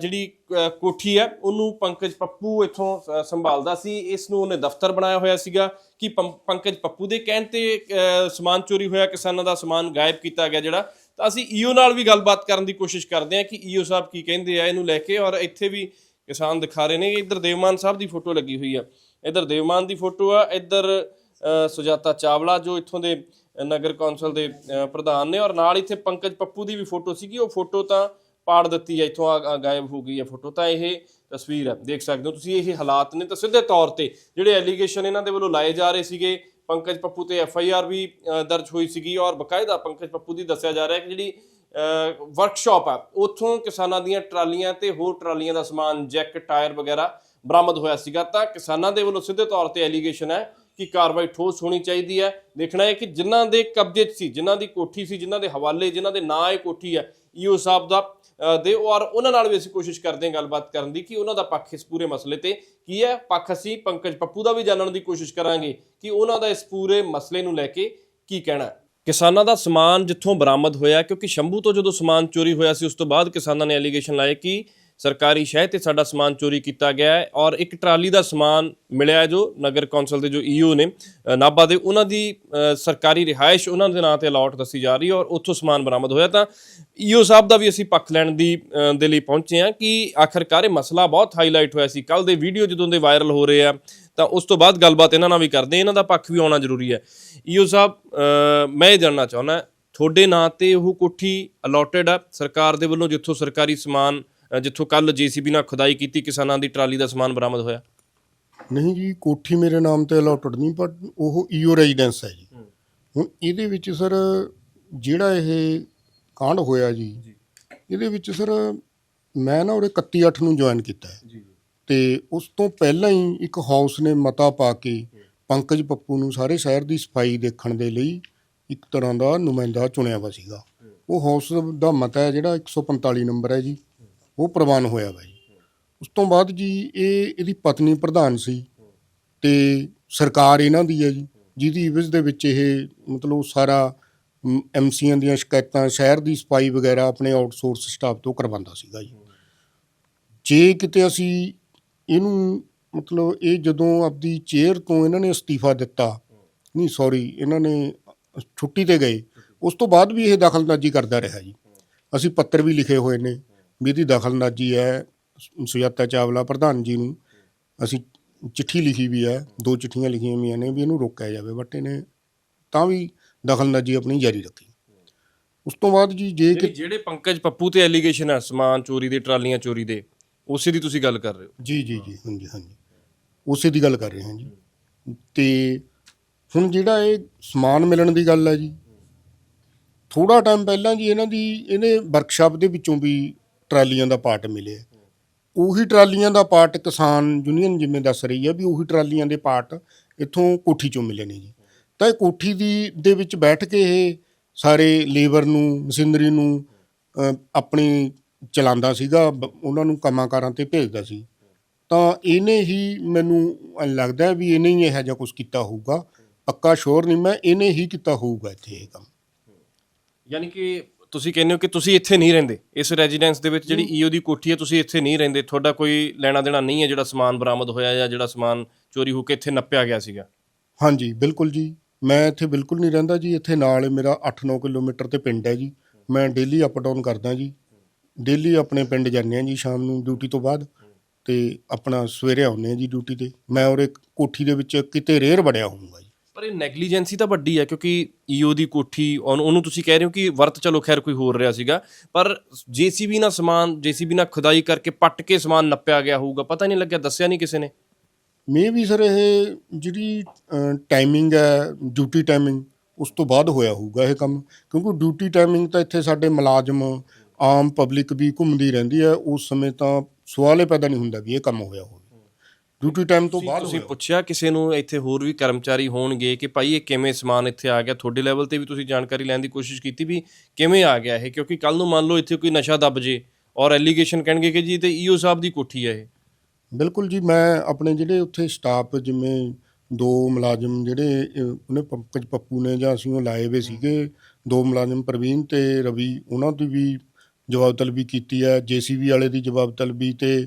ਜਿਹੜੀ ਕੋਠੀ ਹੈ, ਉਹਨੂੰ ਪੰਕਜ ਪੱਪੂ ਇੱਥੋਂ ਸੰਭਾਲਦਾ ਸੀ। ਇਸ ਨੂੰ ਉਹਨੇ ਦਫ਼ਤਰ ਬਣਾਇਆ ਹੋਇਆ ਸੀਗਾ ਕਿ ਪੰ- ਪੰਕਜ ਪੱਪੂ ਦੇ ਕਹਿਣ ਤੇ ਸਮਾਨ ਚੋਰੀ ਹੋਇਆ, ਕਿਸਾਨਾਂ ਦਾ ਸਮਾਨ ਗਾਇਬ ਕੀਤਾ ਗਿਆ ਜਿਹੜਾ। ਤਾਂ ਅਸੀਂ ਈਓ ਨਾਲ ਵੀ ਗੱਲਬਾਤ ਕਰਨ ਦੀ ਕੋਸ਼ਿਸ਼ ਕਰਦੇ ਹਾਂ ਕਿ ਈਓ ਸਾਹਿਬ ਕੀ ਕਹਿੰਦੇ ਆ ਇਹਨੂੰ ਲੈ ਕੇ। ਔਰ ਇੱਥੇ ਵੀ ਕਿਸਾਨ ਦਿਖਾ ਰਹੇ ਨੇ ਇੱਧਰ ਦੇਵਮਾਨ ਸਾਹਿਬ ਦੀ ਫੋਟੋ ਲੱਗੀ ਹੋਈ ਆ। ਇੱਧਰ ਦੇਵਮਾਨ ਦੀ ਫੋਟੋ ਆ, ਇੱਧਰ ਸੁਜਾਤਾ ਚਾਵਲਾ ਜੋ ਇੱਥੋਂ ਦੇ ਨਗਰ ਕੌਂਸਲ ਦੇ ਪ੍ਰਧਾਨ ਨੇ। ਔਰ ਨਾਲ ਇੱਥੇ ਪੰਕਜ ਪੱਪੂ ਦੀ ਵੀ ਫੋਟੋ ਸੀਗੀ। ਉਹ ਫੋਟੋ ਤਾਂ ਪਾੜ ਦਿੱਤੀ ਹੈ, ਇੱਥੋਂ ਗਾਇਬ ਹੋ ਗਈ ਹੈ ਫੋਟੋ, ਤਾਂ ਇਹ ਤਸਵੀਰ ਹੈ, ਦੇਖ ਸਕਦੇ ਹੋ ਤੁਸੀਂ ਇਹ ਹਾਲਾਤ ਨੇ ਤਾਂ ਸਿੱਧੇ ਤੌਰ ਤੇ ਜਿਹੜੇ ਐਲੀਗੇਸ਼ਨ ਇਹਨਾਂ ਦੇ ਵੱਲੋਂ ਲਾਏ ਜਾ ਰਹੇ ਸੀਗੇ, ਪੰਕਜ ਪੱਪੂ ਤੇ ਐਫ ਆਈ ਆਰ ਵੀ ਦਰਜ ਹੋਈ ਸੀਗੀ ਔਰ ਬਕਾਇਦਾ ਪੰਕਜ ਪੱਪੂ ਦੀ ਦੱਸਿਆ ਜਾ ਰਿਹਾ ਕਿ ਜਿਹੜੀ ਵਰਕਸ਼ਾਪ ਆ ਉੱਥੋਂ ਕਿਸਾਨਾਂ ਦੀਆਂ ਟਰਾਲੀਆਂ ਤੇ ਹੋਰ ਟਰਾਲੀਆਂ ਦਾ ਸਮਾਨ, ਜੈਕ, ਟਾਇਰ ਵਗੈਰਾ ਬਰਾਮਦ ਹੋਇਆ ਸੀਗਾ, ਤਾਂ ਕਿਸਾਨਾਂ ਦੇ ਵੱਲੋਂ ਸਿੱਧੇ ਤੌਰ ਤੇ ਐਲੀਗੇਸ਼ਨ ਹੈ ਕਿ ਕਾਰਵਾਈ ਠੋਸ ਹੋਣੀ ਚਾਹੀਦੀ ਹੈ। ਦੇਖਣਾ ਹੈ ਕਿ ਜਿਨ੍ਹਾਂ ਦੇ ਕਬਜ਼ੇ 'ਚ ਸੀ, ਜਿਨ੍ਹਾਂ ਦੀ ਕੋਠੀ ਸੀ, ਜਿਨ੍ਹਾਂ ਦੇ ਹਵਾਲੇ, ਜਿਨ੍ਹਾਂ ਦੇ ਨਾਂ ਇਹ ਕੋਠੀ ਹੈ, ਈਓ ਸਾਹਿਬ ਦਾ ਦੇ ਔਰ ਉਹਨਾਂ ਨਾਲ ਵੀ ਅਸੀਂ ਕੋਸ਼ਿਸ਼ ਕਰਦੇ ਹਾਂ ਗੱਲਬਾਤ ਕਰਨ ਦੀ ਕਿ ਉਹਨਾਂ ਦਾ ਪੱਖ ਇਸ ਪੂਰੇ ਮਸਲੇ ਤੇ ਕੀ ਹੈ। ਪੱਖ ਅਸੀਂ ਪੰਕਜ ਪੱਪੂ ਦਾ ਵੀ ਜਾਣਨ ਦੀ ਕੋਸ਼ਿਸ਼ ਕਰਾਂਗੇ ਕਿ ਉਹਨਾਂ ਦਾ ਇਸ ਪੂਰੇ ਮਸਲੇ ਨੂੰ ਲੈ ਕੇ ਕੀ ਕਹਿਣਾ ਕਿਸਾਨਾਂ ਦਾ ਸਮਾਨ ਜਿੱਥੋਂ ਬਰਾਮਦ ਹੋਇਆ, ਕਿਉਂਕਿ ਸ਼ੰਭੂ ਤੋਂ ਜਦੋਂ ਸਮਾਨ ਚੋਰੀ ਹੋਇਆ ਸੀ, ਉਸ ਤੋਂ ਬਾਅਦ ਕਿਸਾਨਾਂ ਨੇ ਐਲੀਗੇਸ਼ਨ ਲਾਏ ਕਿ ਸਰਕਾਰੀ ਸ਼ਹਿ ਤੇ ਸਾਡਾ ਸਮਾਨ ਚੋਰੀ ਕੀਤਾ ਗਿਆ ਹੈ ਔਰ ਇੱਕ ਟਰਾਲੀ ਦਾ ਸਮਾਨ ਮਿਲਿਆ ਜੋ ਨਗਰ ਕੌਂਸਲ ਦੇ ਜੋ ਈਓ ਨੇ ਅ, ਨਾਭਾ ਦੇ ਉਹਨਾਂ ਦੀ ਸਰਕਾਰੀ ਰਿਹਾਇਸ਼ ਉਹਨਾਂ ਦੇ ਨਾਂ ਤੇ ਅਲਾਟ ਦੱਸੀ ਜਾ ਰਹੀ ਔਰ ਉੱਥੋਂ ਸਮਾਨ ਬਰਾਮਦ ਹੋਇਆ ਤਾਂ ਈਓ ਸਾਹਿਬ ਦਾ ਵੀ ਅਸੀਂ ਪੱਖ ਲੈਣ ਦੀ ਦੇ ਲਈ ਪਹੁੰਚੇ ਹਾਂ ਕਿ ਆਖਰਕਾਰ ਇਹ ਮਸਲਾ ਬਹੁਤ ਹਾਈਲਾਈਟ ਹੋਇਆ ਸੀ। ਕੱਲ ਦੇ ਵੀਡੀਓ ਜਦੋਂ ਦੇ ਵਾਇਰਲ ਹੋ ਰਹੇ ਆ ਤਾਂ ਉਸ ਤੋਂ ਬਾਅਦ ਗੱਲਬਾਤ ਇਹਨਾਂ ਨਾਲ ਵੀ ਕਰਦੇ ਇਹਨਾਂ ਦਾ ਪੱਖ ਵੀ ਆਉਣਾ ਜ਼ਰੂਰੀ ਹੈ। ਈਓ ਸਾਹਿਬ ਮੈਂ ਇਹ ਜਾਣਨਾ ਚਾਹੁੰਦਾ ਤੁਹਾਡੇ ਨਾਂ ਤੇ ਉਹ ਕੋਠੀ ਅਲਾਟਡ ਆ ਸਰਕਾਰ ਦੇ ਵੱਲੋਂ ਜਿੱਥੋਂ ਸਰਕਾਰੀ ਸਮਾਨ ਅ, ਜਿੱਥੋਂ ਕੱਲ ਜੀਸੀਬੀ ਨਾਲ ਖੁਦਾਈ ਕੀਤੀ ਕਿਸਾਨਾਂ ਦੀ ਟਰਾਲੀ ਦਾ ਸਮਾਨ ਬਰਾਮਦ ਹੋਇਆ। ਨਹੀਂ ਜੀ ਕੋਠੀ ਮੇਰੇ ਨਾਮ ਤੇ ਅਲਾਟਡ ਨਹੀਂ ਪਰ ਉਹ ਈਓ ਰੈਜ਼ੀਡੈਂਸ ਹੈ ਜੀ। ਹੁਣ ਇਹਦੇ ਵਿੱਚ ਸਰ ਜਿਹੜਾ ਇਹ ਕਾਂਡ ਹੋਇਆ ਜੀ ਇਹਦੇ ਵਿੱਚ ਸਰ ਮੈਂ ਨਾ ਉਹਦੇ 31 8 ਨੂੰ ਜੁਆਇਨ ਕੀਤਾ ਹੈ। ਜੀ ਤੇ ਉਸ ਤੋਂ ਪਹਿਲਾਂ ਹੀ ਇੱਕ ਹਾਊਸ ਨੇ ਮਤਾ ਪਾ ਕੇ ਪੰਕਜ ਪੱਪੂ ਨੂੰ ਸਾਰੇ ਸ਼ਹਿਰ ਦੀ ਸਫ਼ਾਈ ਦੇਖਣ ਦੇ ਲਈ ਇੱਕ ਤਰ੍ਹਾਂ ਦਾ ਨੁਮਾਇੰਦਾ ਚੁਣਿਆ ਵਾ ਸੀਗਾ। ਉਹ ਹਾਊਸ ਦਾ ਮਤਾ ਹੈ ਜਿਹੜਾ 145 ਨੰਬਰ ਹੈ ਜੀ। ਉਹ ਪ੍ਰਵਾਨ ਹੋਇਆ ਵਾ ਜੀ। ਉਸ ਤੋਂ ਬਾਅਦ ਜੀ ਇਹ ਇਹਦੀ ਪਤਨੀ ਪ੍ਰਧਾਨ ਸੀ ਤੇ ਸਰਕਾਰ ਇਹਨਾਂ ਦੀ ਹੈ ਜੀ, ਜਿਹਦੀ ਇਵਜ਼ ਦੇ ਵਿੱਚ ਇਹ ਮਤਲਬ ਸਾਰਾ ਐਮਸੀਆਂ ਦੀਆਂ ਸ਼ਿਕਾਇਤਾਂ, ਸ਼ਹਿਰ ਦੀ ਸਫ਼ਾਈ ਵਗੈਰਾ ਆਪਣੇ ਆਊਟਸੋਰਸ ਸਟਾਫ ਤੋਂ ਕਰਵਾਉਂਦਾ ਸੀਗਾ ਜੀ। ਜੇ ਕਿਤੇ ਅਸੀਂ ਇਹਨੂੰ ਮਤਲਬ ਇਹ ਜਦੋਂ ਆਪਦੀ ਚੇਅਰ ਤੋਂ ਇਹਨਾਂ ਨੇ ਅਸਤੀਫਾ ਦਿੱਤਾ, ਨਹੀਂ ਸੌਰੀ, ਇਹਨਾਂ ਨੇ ਛੁੱਟੀ ਤੇ ਗਏ, ਉਸ ਤੋਂ ਬਾਅਦ ਵੀ ਇਹ ਦਖਲਅੰਦਾਜ਼ੀ ਕਰਦਾ ਰਿਹਾ ਜੀ। ਅਸੀਂ ਪੱਤਰ ਵੀ ਲਿਖੇ ਹੋਏ ਨੇ ਵੀ ਇਹਦੀ ਦਖਲਅੰਦਾਜ਼ੀ ਹੈ ਸੁਜਾਤਾ ਚਾਵਲਾ ਪ੍ਰਧਾਨ ਜੀ ਨੂੰ। ਅਸੀਂ ਚਿੱਠੀ ਲਿਖੀ ਵੀ ਹੈ ਦੋ ਚਿੱਠੀਆਂ ਲਿਖੀਆਂ ਹੋਈਆਂ ਨੇ ਵੀ ਇਹਨੂੰ ਰੋਕਿਆ ਜਾਵੇ ਬਟ ਇਹਨੇ ਤਾਂ ਵੀ ਦਖਲਅੰਦਾਜ਼ੀ ਆਪਣੀ ਜਾਰੀ ਰੱਖੀ। ਉਸ ਤੋਂ ਬਾਅਦ ਜੀ ਜੇ ਕਿ ਜਿਹੜੀ ਜਿਹੜੇ ਪੰਕਜ ਪੱਪੂ ਤੇ ਐਲੀਗੇਸ਼ਨ ਹੈ ਸਮਾਨ ਚੋਰੀ ਦੇ ਟਰਾਲੀਆਂ ਚੋਰੀ ਦੇ ਉਸੇ ਦੀ ਤੁਸੀਂ ਗੱਲ ਕਰ ਰਹੇ ਹੋ? ਜੀ ਜੀ ਜੀ ਹਾਂਜੀ ਹਾਂਜੀ। ਉਸੇ ਦੀ ਗੱਲ ਕਰ ਰਹੇ ਹਾਂ ਜੀ। ਤੇ ਹੁਣ ਜਿਹੜਾ ਇਹ ਸਮਾਨ ਮਿਲਣ ਦੀ ਗੱਲ ਹੈ ਜੀ ਥੋੜਾ ਟਾਈਮ ਪਹਿਲਾਂ ਜੀ ਇਹਨਾਂ ਦੀ ਇਹਨੇ ਵਰਕਸ਼ਾਪ ਦੇ ਵਿੱਚੋਂ ਵੀ ਟਰਾਲੀਆਂ ਦਾ ਪਾਰਟ ਮਿਲਿਆ। ਉਹੀ ਟਰਾਲੀਆਂ ਦਾ ਪਾਰਟ ਕਿਸਾਨ ਯੂਨੀਅਨ ਜਿਵੇਂ ਦੱਸ ਰਹੀ ਹੈ ਵੀ ਉਹੀ ਟਰਾਲੀਆਂ ਦੇ ਪਾਰਟ ਇੱਥੋਂ ਕੋਠੀ ਚੋਂ ਮਿਲੇ ਨੇ ਜੀ। ਤਾਂ ਇਹ ਕੋਠੀ ਦੀ ਦੇ ਵਿੱਚ ਬੈਠ ਕੇ ਇਹ ਸਾਰੇ ਲੇਬਰ ਨੂੰ ਮਸ਼ੀਨਰੀ ਨੂੰ ਅ, ਆਪਣੀ ਚਲਾਉਂਦਾ ਸੀਗਾ ਉਹਨਾਂ ਨੂੰ ਕੰਮਾਂ ਕਾਰਾਂ ਤੇ ਭੇਜਦਾ ਸੀ। ਤਾਂ ਇਹਨੇ ਹੀ ਮੈਨੂੰ ਲੱਗਦਾ ਵੀ ਇਹਨੇ ਹੀ ਇਹੋ ਜਿਹਾ ਕੁਝ ਕੀਤਾ ਹੋਊਗਾ। ਪੱਕਾ ਸ਼ੋਰ ਨਹੀਂ ਮੈਂ ਇਹਨੇ ਹੀ ਕੀਤਾ ਹੋਊਗਾ ਇੱਥੇ ਇਹ ਕੰਮ। ਯਾਨੀ ਕਿ ਤੁਸੀਂ ਕਹਿੰਦੇ ਹੋ ਕਿ ਤੁਸੀਂ ਇੱਥੇ ਨਹੀਂ ਰਹਿੰਦੇ। ਇਸ ਰੈਜ਼ੀਡੈਂਸ ਦੇ ਵਿੱਚ ਜਿਹੜੀ ਈਓ ਦੀ ਕੋਠੀ ਹੈ ਤੁਸੀਂ ਇੱਥੇ ਨਹੀਂ ਰਹਿੰਦੇ। ਤੁਹਾਡਾ ਕੋਈ ਲੈਣਾ ਦੇਣਾ ਨਹੀਂ ਹੈ ਜਿਹੜਾ ਸਮਾਨ ਬਰਾਮਦ ਹੋਇਆ ਜਾਂ ਜਿਹੜਾ ਸਮਾਨ ਚੋਰੀ ਹੋ ਕੇ ਇੱਥੇ ਨੱਪਿਆ ਗਿਆ ਸੀਗਾ। ਹਾਂਜੀ ਬਿਲਕੁਲ ਜੀ। ਮੈਂ ਇੱਥੇ ਬਿਲਕੁਲ ਨਹੀਂ ਰਹਿੰਦਾ ਜੀ। ਇੱਥੇ ਨਾਲ ਮੇਰਾ 8-9 ਕਿਲੋਮੀਟਰ ਤੇ ਪਿੰਡ ਹੈ ਜੀ। ਮੈਂ ਡੇਲੀ ਅਪ ਡਾਊਨ ਕਰਦਾ ਜੀ। ਡੇਲੀ ਆਪਣੇ ਪਿੰਡ ਜਾਂਦੇ ਹਾਂ ਜੀ ਸ਼ਾਮ ਨੂੰ ਡਿਊਟੀ ਤੋਂ ਬਾਅਦ ਤੇ ਆਪਣਾ ਸਵੇਰੇ ਆਉਂਦੇ ਹਾਂ ਜੀ ਡਿਊਟੀ ਤੇ। ਮੈਂ ਔਰ ਇੱਕ ਕੋਠੀ ਦੇ ਵਿੱਚ ਕਿਤੇ ਰੇਰ ਬੜਿਆ ਹੋਊਗਾ ਜੀ। ਪਰ ਇਹ ਨੈਗਲੀਜੈਂਸੀ ਤਾਂ ਵੱਡੀ ਹੈ, ਕਿਉਂਕਿ ਈਓ ਦੀ ਕੋਠੀ, ਉਹਨੂੰ ਉਹਨੂੰ ਤੁਸੀਂ ਕਹਿ ਰਹੇ ਹੋ ਕਿ ਵਰਤ ਚਲੋ, ਖੈਰ ਕੋਈ ਹੋਰ ਰਿਹਾ ਸੀਗਾ, ਪਰ ਜੀਸੀਬੀ ਨਾਲ ਸਮਾਨ ਜੀਸੀਬੀ ਨਾਲ ਖੁਦਾਈ ਕਰਕੇ ਪੱਟ ਕੇ ਸਮਾਨ ਨੱਪਿਆ ਗਿਆ ਹੋਊਗਾ, ਪਤਾ ਨਹੀਂ ਲੱਗਿਆ, ਦੱਸਿਆ ਨਹੀਂ ਕਿਸੇ ਨੇ। ਮੇ ਵੀ ਸਰ, ਇਹ ਜਿਹੜੀ ਟਾਈਮਿੰਗ ਹੈ ਡਿਊਟੀ ਟਾਈਮਿੰਗ ਉਸ ਤੋਂ ਬਾਅਦ ਹੋਇਆ ਹੋਊਗਾ ਇਹ ਕੰਮ, ਕਿਉਂਕਿ ਡਿਊਟੀ ਟਾਈਮਿੰਗ ਤਾਂ ਇੱਥੇ ਸਾਡੇ ਮੁਲਾਜ਼ਮ, ਆਮ ਪਬਲਿਕ ਵੀ ਘੁੰਮਦੀ ਰਹਿੰਦੀ ਹੈ, ਉਸ ਸਮੇਂ ਤਾਂ ਸਵਾਲ ਹੀ ਪੈਦਾ ਨਹੀਂ ਹੁੰਦਾ ਵੀ ਇਹ ਕੰਮ ਹੋਇਆ ਹੋਵੇ। ਡਿਊਟੀ ਟਾਈਮ ਤੋਂ ਬਾਅਦ ਤੁਸੀਂ ਪੁੱਛਿਆ ਕਿਸੇ ਨੂੰ ਇੱਥੇ ਹੋਰ ਵੀ ਕਰਮਚਾਰੀ ਹੋਣਗੇ ਕਿ ਭਾਈ ਇਹ ਕਿਵੇਂ ਸਮਾਨ ਇੱਥੇ ਆ ਗਿਆ? ਤੁਹਾਡੇ ਲੈਵਲ ਤੇ ਵੀ ਤੁਸੀਂ ਜਾਣਕਾਰੀ ਲੈਣ ਦੀ ਕੋਸ਼ਿਸ਼ ਕੀਤੀ ਵੀ ਕਿਵੇਂ ਆ ਗਿਆ ਇਹ? ਕਿਉਂਕਿ ਕੱਲ ਨੂੰ ਮੰਨ ਲਓ ਇੱਥੇ ਕੋਈ ਨਸ਼ਾ ਦੱਬ ਜੇ ਔਰ ਐਲੀਗੇਸ਼ਨ ਕਹਿਣਗੇ ਕਿ ਜੀ ਤੇ ਈਓ ਸਾਹਿਬ ਦੀ ਕੋਠੀ ਹੈ ਇਹ। ਬਿਲਕੁਲ ਜੀ ਮੈਂ ਆਪਣੇ ਜਿਹੜੇ ਉੱਥੇ ਸਟਾਫ ਜਿਵੇਂ ਦੋ ਮੁਲਾਜ਼ਮ ਜਿਹੜੇ ਉਹਨੇ ਪੰਕਜ ਪੱਪੂ ਨੇ ਜਾਂ ਅਸੀਂ ਉਹ ਲਾਏ ਹੋਏ ਸੀਗੇ। ਦੋ ਮੁਲਾਜ਼ਮ ਪ੍ਰਵੀਨ ਤੇ ਰਵੀ ਉਹਨਾਂ ਦੀ ਵੀ ਜਵਾਬ ਤਲਬੀ ਕੀਤੀ ਹੈ। ਜੀਸੀਬੀ ਵਾਲੇ ਦੀ ਜਵਾਬ ਤਲਬੀ ਤੇ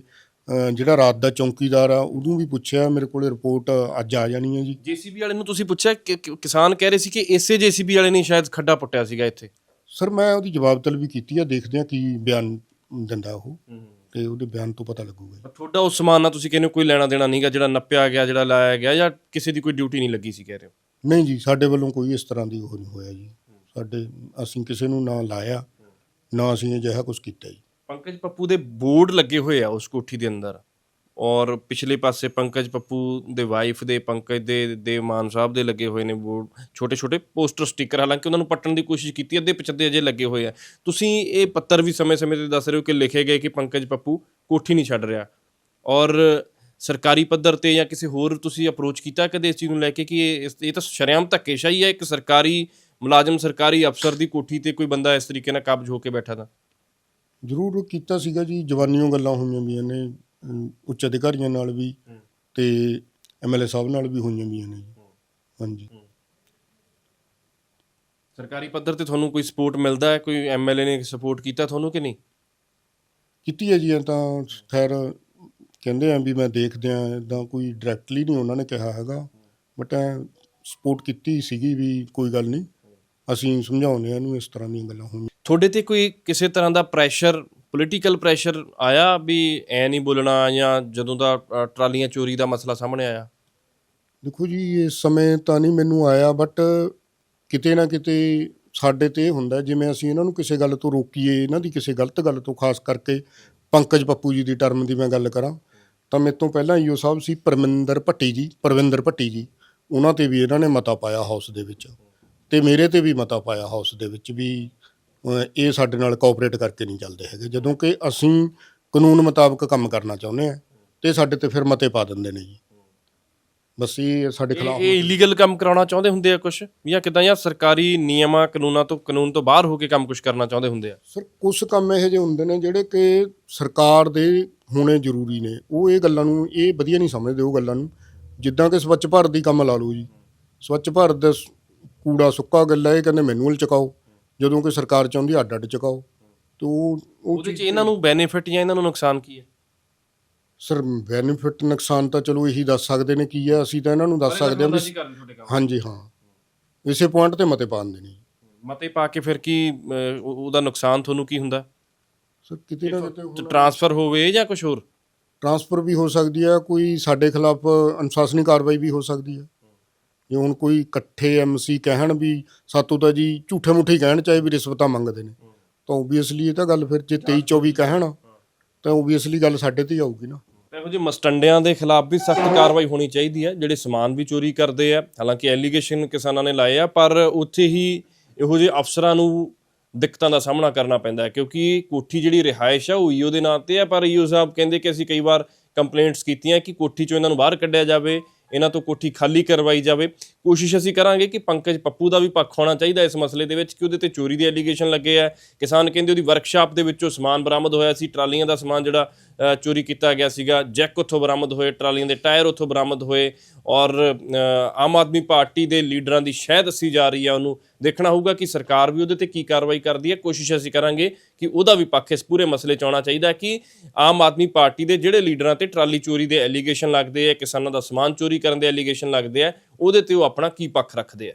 ਜਿਹੜਾ ਰਾਤ ਦਾ ਚੌਕੀਦਾਰ ਆ ਉਹਨੂੰ ਵੀ ਪੁੱਛਿਆ ਮੇਰੇ ਕੋਲੇ ਰਿਪੋਰਟ ਅੱਜ ਆ ਜਾਣੀ ਹੈ ਜੀ। ਜੀਸੀਬੀ ਵਾਲੇ ਨੂੰ ਤੁਸੀਂ ਪੁੱਛਿਆ ਕਿ ਕਿ- ਕਿਸਾਨ ਕਹਿ ਰਹੇ ਸੀ ਕਿ ਇਸੇ ਜੀਸੀਬੀ ਵਾਲੇ ਨੇ ਸ਼ਾਇਦ ਖੱਡਾ ਪੁੱਟਿਆ ਸੀਗਾ ਇੱਥੇ? ਸਰ ਮੈਂ ਉਹਦੀ ਜਵਾਬ ਤਲਬੀ ਕੀਤੀ ਆ ਦੇਖਦੇ ਆ ਕੀ ਬਿਆਨ ਦਿੰਦਾ ਉਹ। ਤੇ ਉਹਦੇ ਬਿਆਨ ਤੋਂ ਪਤਾ ਲੱਗੂਗਾ ਜੀ। ਪਰ ਤੁਹਾਡਾ ਉਸ ਸਮਾਨ ਨਾਲ ਤੁਸੀਂ ਕਹਿੰਦੇ ਹੋ ਕੋਈ ਲੈਣਾ ਦੇਣਾ ਨਹੀਂਗਾ ਜਿਹੜਾ ਨੱਪਿਆ ਗਿਆ ਜਿਹੜਾ ਲਾਇਆ ਗਿਆ ਜਾਂ ਕਿਸੇ ਦੀ ਕੋਈ ਡਿਊਟੀ ਨਹੀਂ ਲੱਗੀ ਸੀ ਕਹਿ ਰਹੇ ਹੋ? ਨਹੀਂ ਜੀ ਸਾਡੇ ਵੱਲੋਂ ਕੋਈ ਇਸ ਤਰ੍ਹਾਂ ਦੀ ਉਹ ਨਹੀਂ ਹੋਇਆ ਜੀ। ਸਾਡੇ ਅਸੀਂ ਕਿਸੇ ਨੂੰ ਨਾ ਲਾਇਆ ਨਾ ਅਸੀਂ ਅਜਿਹਾ ਕੁਝ ਕੀਤਾ ਜੀ। ਪੰਕਜ ਪੱਪੂ ਦੇ ਬੋਰਡ ਲੱਗੇ ਹੋਏ ਆ ਉਸ ਕੋਠੀ ਦੇ ਅੰਦਰ। ਔਰ ਪਿਛਲੇ ਪਾਸੇ ਪੰਕਜ ਪੱਪੂ ਦੇ ਵਾਈਫ ਦੇ, ਪੰਕਜ ਦੇ ਦੇ ਮਾਨ ਸਾਹਿਬ ਦੇ ਲੱਗੇ ਹੋਏ ਨੇ ਬੋਰਡ। ਛੋਟੇ ਛੋਟੇ ਪੋਸਟਰ ਸਟicker ਹਾਲਾਂਕਿ ਉਹਨਾਂ ਨੂੰ ਪੱਟਣ ਦੀ ਕੋਸ਼ਿਸ਼ ਕੀਤੀ, ਅੱਧੇ ਪਿਛੱਦੇ ਅਜੇ ਲੱਗੇ ਹੋਏ ਆ। ਤੁਸੀਂ ਇਹ ਪੱਤਰ ਵੀ ਸਮੇਂ-ਸਮੇਂ ਤੇ ਦੱਸ ਰਹੇ ਹੋ ਕਿ ਲਿਖੇ ਗਏ ਕਿ ਪੰਕਜ ਪੱਪੂ ਕੋਠੀ ਨਹੀਂ ਛੱਡ ਰਿਹਾ। ਔਰ ਸਰਕਾਰੀ ਪੱਧਰ ਤੇ ਜਾਂ ਕਿਸੇ ਹੋਰ ਤੁਸੀਂ ਅਪਰੋਚ ਕੀਤਾ ਕਦੇ ਇਸ ਚੀਜ਼ ਨੂੰ ਲੈ ਕੇ ਕਿ ਇਹ ਇਸ- ਇਹ ਤਾਂ ਸ਼ਰੇਆਮ ਧੱਕੇਸ਼ਾਹੀ ਹੈ ਇੱਕ ਸਰਕਾਰੀ ਮੁਲਾਜ਼ਮ, ਸਰਕਾਰੀ ਅਫਸਰ ਦੀ ਕੋਠੀ ਤੇ ਕੋਈ ਬੰਦਾ ਇਸ ਤਰੀਕੇ ਨਾਲ ਕਾਬਜ਼ ਹੋ ਕੇ ਬੈਠਾ ਤਾਂ? ਜ਼ਰੂਰ ਕੀਤਾ ਸੀਗਾ ਜੀ ਜਵਾਨੀਆਂ ਗੱਲਾਂ ਹੋਈਆਂ ਵੀਆਂ ਨੇ ਅਮ, ਉੱਚ ਅਧਿਕਾਰੀਆਂ ਨਾਲ ਵੀ ਤੇ ਐਮਐਲਏ ਸਾਹਿਬ ਨਾਲ ਵੀ ਹੋਈਆਂ ਵੀਆਂ ਨੇ ਜੀ। ਹਾਂਜੀ। ਸਰਕਾਰੀ ਪੱਧਰ ਤੇ ਤੁਹਾਨੂੰ ਕੋਈ ਸਪੋਰਟ ਮਿਲਦਾ ਹੈ? ਕੋਈ ਐਮਐਲਏ ਨੇ ਸਪੋਰਟ ਕੀਤਾ ਤੁਹਾਨੂੰ ਕਿ ਨਹੀਂ? ਕੀਤੀ ਹੈ ਜੀ ਇਹ ਤਾਂ ਖੈਰ ਕਹਿੰਦੇ ਆ ਵੀ ਮੈਂ ਦੇਖਦਿਆਂ ਇਦਾਂ ਕੋਈ ਡਾਇਰੈਕਟਲੀ ਨਹੀਂ ਉਹਨਾਂ ਨੇ ਕਿਹਾ ਹੈਗਾ। ਬਟ ਸਪੋਰਟ ਕੀਤੀ ਸੀਗੀ ਵੀ ਕੋਈ ਗੱਲ ਨਹੀਂ। ਅਸੀਂ ਸਮਝਾਉਂਦੇ ਆ ਇਹਨੂੰ ਇਸ ਤਰ੍ਹਾਂ ਦੀਆਂ ਗੱਲਾਂ ਹੋਈਆਂ। ਤੁਹਾਡੇ ਤੇ ਕੋਈ ਕਿਸੇ ਤਰ੍ਹਾਂ ਦਾ ਪ੍ਰੈਸ਼ਰ ਪੋਲੀਟੀਕਲ ਪ੍ਰੈਸ਼ਰ ਆਇਆ ਵੀ ਐ ਨਹੀਂ ਬੋਲਣਾ ਜਾਂ ਜਦੋਂ ਦਾ ਅ, ਟਰਾਲੀਆਂ ਚੋਰੀ ਦਾ ਮਸਲਾ ਸਾਹਮਣੇ ਆਇਆ? ਦੇਖੋ ਜੀ ਇਸ ਸਮੇਂ ਤਾਂ ਨਹੀਂ ਮੈਨੂੰ ਆਇਆ ਬਟ ਕਿਤੇ ਨਾ ਕਿਤੇ ਸਾਡੇ ਤੇ ਇਹ ਹੁੰਦਾ ਜਿਵੇਂ ਅਸੀਂ ਇਹਨਾਂ ਨੂੰ ਕਿਸੇ ਗੱਲ ਤੋਂ ਰੋਕੀਏ ਇਹਨਾਂ ਦੀ ਕਿਸੇ ਗਲਤ ਗੱਲ ਤੋਂ ਖਾਸ ਕਰਕੇ ਪੰਕਜ ਪੱਪੂ ਜੀ ਦੀ ਟਰਮ ਦੀ ਮੈਂ ਗੱਲ ਕਰਾਂ ਤਾਂ ਮੇਰੇ ਤੋਂ ਪਹਿਲਾਂ ਈਓ ਸਾਹਿਬ ਸੀ ਪਰਮਿੰਦਰ ਭੱਟੀ ਜੀ ਪਰਵਿੰਦਰ ਭੱਟੀ ਜੀ ਉਹਨਾਂ ਤੇ ਵੀ ਇਹਨਾਂ ਨੇ ਮਤਾ ਪਾਇਆ ਹਾਊਸ ਦੇ ਵਿੱਚ ਤੇ ਮੇਰੇ ਤੇ ਵੀ ਮਤਾ ਪਾਇਆ ਹਾਊਸ ਦੇ ਵਿੱਚ ਵੀ ਇਹ ਸਾਡੇ ਨਾਲ ਕੋਆਪਰੇਟ ਕਰਕੇ ਨਹੀਂ ਚੱਲਦੇ ਹੈਗੇ। ਜਦੋਂ ਕਿ ਅਸੀਂ ਕਾਨੂੰਨ ਮੁਤਾਬਕ ਕੰਮ ਕਰਨਾ ਚਾਹੁੰਦੇ ਆ ਤੇ ਸਾਡੇ ਤੇ ਫਿਰ ਮਤੇ ਪਾ ਦਿੰਦੇ ਨੇ ਜੀ। ਬਸ ਇਹ ਸਾਡੇ ਖਿਲਾਫ ਇਹ ਇਲੀਗਲ ਕੰਮ ਕਰਾਉਣਾ ਚਾਹੁੰਦੇ ਹੁੰਦੇ ਆ ਕੁਝ ਜਾਂ ਕਿਦਾਂ ਜਾਂ ਸਰਕਾਰੀ ਨਿਯਮਾਂ ਕਾਨੂੰਨਾਂ ਤੋਂ ਕਾਨੂੰਨ ਤੋਂ ਬਾਹਰ ਹੋ ਕੇ ਕੰਮ ਕੁਝ ਕਰਨਾ ਚਾਹੁੰਦੇ ਹੁੰਦੇ ਆ? ਸਰ ਕੁਝ ਕੰਮ ਇਹੋ ਜਿਹੇ ਹੁੰਦੇ ਨੇ ਜਿਹੜੇ ਕਿ ਸਰਕਾਰ ਦੇ ਹੋਣੇ ਜ਼ਰੂਰੀ ਨੇ। ਉਹ ਇਹ ਗੱਲਾਂ ਨੂੰ ਇਹ ਵਧੀਆ ਨਹੀਂ ਸਮਝਦੇ ਉਹ ਗੱਲਾਂ ਨੂੰ। ਜਿੱਦਾਂ ਕਿ ਸਵੱਛ ਭਾਰਤ ਦੀ ਕੰਮ ਲਾ ਲਓ ਜੀ। ਸਵੱਛ ਭਾਰਤ ਦਾ ਕੂੜਾ ਸੁੱਕਾ ਗੱਲਾ ਇਹ ਕਹਿੰਦੇ ਮੈਨੂਅਲ ਚਕਾਓ ਜਦੋਂ ਕਿ ਸਰਕਾਰ ਚਾਹੁੰਦੀ ਅੱਡ ਅੱਡ ਚਕਾਓ ਤੇ ਉਹ ਉਹ ਉਹਦੇ ਚ ਇਹਨਾਂ ਨੂੰ ਬੈਨੀਫਿਟ ਜਾਂ ਇਹਨਾਂ ਨੂੰ ਨੁਕਸਾਨ ਕੀ ਹੈ? ਸਰ ਬੈਨੀਫਿਟ ਨੁਕਸਾਨ ਤਾਂ ਚਲੋ ਇਹੀ ਦੱਸ ਸਕਦੇ ਨੇ ਕੀ ਹੈ ਅਸੀਂ ਤਾਂ ਇਹਨਾਂ ਨੂੰ ਦੱਸ ਸਕਦੇ ਹਾਂ ਵੀ ਹਾਂਜੀ ਹਾਂ। ਇਸੇ ਪੁਆਇੰਟ ਤੇ ਮਤੇ ਪਾਉਂਦੇ ਨੇ। ਮਤੇ ਪਾ ਕੇ ਫਿਰ ਕੀ ਉਹ- ਉਹਦਾ ਨੁਕਸਾਨ ਤੁਹਾਨੂੰ ਕੀ ਹੁੰਦਾ? ਸਰ ਕਿਤੇ ਨਾ ਕਿਤੇ ਹੁਣ ਟ੍ਰਾਂਸਫਰ ਹੋਵੇ ਜਾਂ ਕੁਝ ਹੋਰ? ਟਰਾਂਸਫਰ ਵੀ ਹੋ ਸਕਦੀ ਹੈ ਕੋਈ ਸਾਡੇ ਖਿਲਾਫ ਅਨੁਸ਼ਾਸਨੀ ਕਾਰਵਾਈ ਵੀ ਹੋ ਸਕਦੀ ਹੈ। ਜੇ ਹੁਣ ਕੋਈ ਇਕੱਠੇ ਐਮਸੀ ਕਹਿਣ ਵੀ ਸਾਤੋਂ ਤਾਂ ਜੀ ਝੂਠੇ ਮੁੱਠੇ ਕਹਿਣ, ਚਾਹੇ ਵੀ ਰਿਸ਼ਵਤਾਂ ਮੰਗਦੇ ਨੇ, ਤਾਂ ਓਬਵੀਅਸਲੀ ਇਹ ਤਾਂ ਗੱਲ ਫਿਰ ਜੇ 23 24 ਕਹਿਣ, ਤਾਂ ਓਬਵੀਅਸਲੀ ਗੱਲ ਸਾਡੇ ਤੇ ਹੀ ਆਊਗੀ ਨਾ। ਇਹੋ ਜਿਹੇ ਮਸਟੰਡਿਆਂ ਦੇ ਖਿਲਾਫ ਵੀ ਸਖਤ ਕਾਰਵਾਈ ਹੋਣੀ ਚਾਹੀਦੀ ਹੈ, ਜਿਹੜੇ ਸਮਾਨ ਵੀ ਚੋਰੀ ਕਰਦੇ ਆ। ਹਾਲਾਂਕਿ ਐਲੀਗੇਸ਼ਨ ਕਿਸਾਨਾਂ ਨੇ ਲਾਏ ਆ, ਪਰ ਉੱਥੇ ਹੀ ਇਹੋ ਜਿਹੇ ਅਫਸਰਾਂ ਨੂੰ ਦਿੱਕਤਾਂ ਦਾ ਸਾਹਮਣਾ ਕਰਨਾ ਪੈਂਦਾ ਹੈ, ਕਿਉਂਕਿ ਕੋਠੀ ਜਿਹੜੀ ਰਿਹਾਇਸ਼ ਆ ਉਹ ਈਓ ਦੇ ਨਾਂ ਤੇ ਆ, ਪਰ ਈਓ ਸਾਹਿਬ ਕਹਿੰਦੇ ਕਿ ਅਸੀਂ ਕਈ ਵਾਰ ਕੰਪਲੇਂਟਸ ਕੀਤੀਆਂ ਕਿ ਕੋਠੀ ਚੋਂ ਇਹਨਾਂ ਨੂੰ ਬਾਹਰ ਕੱਢਿਆ ਜਾਵੇ ਇਹਨਾਂ ਤੋਂ ਕੋਠੀ ਖਾਲੀ ਕਰਵਾਈ ਜਾਵੇ। ਕੋਸ਼ਿਸ਼ ਅਸੀਂ ਕਰਾਂਗੇ ਕਿ ਪੰਕਜ ਪੱਪੂ ਦਾ ਵੀ ਪੱਖ ਹੋਣਾ ਚਾਹੀਦਾ ਇਸ ਮਸਲੇ ਦੇ ਵਿੱਚ, ਕਿ ਉਹਦੇ ਤੇ ਚੋਰੀ ਦੇ ਐਲੀਗੇਸ਼ਨ ਲੱਗੇ ਆ। ਕਿਸਾਨ ਕਹਿੰਦੇ ਉਹਦੀ ਵਰਕਸ਼ਾਪ ਦੇ ਵਿੱਚੋਂ ਸਮਾਨ ਬਰਾਮਦ ਹੋਇਆ ਸੀ। ਟਰਾਲੀਆਂ ਦਾ ਸਮਾਨ ਜਿਹੜਾ ਚੋਰੀ ਕੀਤਾ ਗਿਆ ਸੀਗਾ। ਜੈਕ ਉੱਥੋਂ ਬਰਾਮਦ ਹੋਏ, ਟਰਾਲੀਆਂ ਦੇ ਟਾਇਰ ਉੱਥੋਂ ਬਰਾਮਦ ਹੋਏ। ਔਰ ਆਮ ਆਦਮੀ ਪਾਰਟੀ ਦੇ ਲੀਡਰਾਂ ਦੀ ਸ਼ਹਿ ਦੱਸੀ ਜਾ ਰਹੀ ਹੈ ਉਹਨੂੰ। ਦੇਖਣਾ ਹੋਊਗਾ ਕਿ ਸਰਕਾਰ ਵੀ ਉਹਦੇ ਤੇ ਕੀ ਕਾਰਵਾਈ ਕਰਦੀ ਹੈ। ਕੋਸ਼ਿਸ਼ ਅਸੀਂ ਕਰਾਂਗੇ ਕਿ ਉਹਦਾ ਵੀ ਪੱਖ ਇਸ ਪੂਰੇ ਮਸਲੇ 'ਚ ਆਉਣਾ ਚਾਹੀਦਾ ਕਿ ਆਮ ਆਦਮੀ ਪਾਰਟੀ ਦੇ ਜਿਹੜੇ ਲੀਡਰਾਂ ਤੇ ਟਰਾਲੀ ਚੋਰੀ ਦੇ ਐਲੀਗੇਸ਼ਨ ਲੱਗਦੇ ਆ ਕਿਸਾਨਾਂ ਦਾ ਸਮਾਨ ਚੋਰੀ ਕਰਨ ਦੇ ਐਲੀਗੇਸ਼ਨ ਲੱਗਦੇ ਆ ਉਹਦੇ ਤੇ ਉਹ ਆਪਣਾ ਕੀ ਪੱਖ ਰੱਖਦੇ ਆ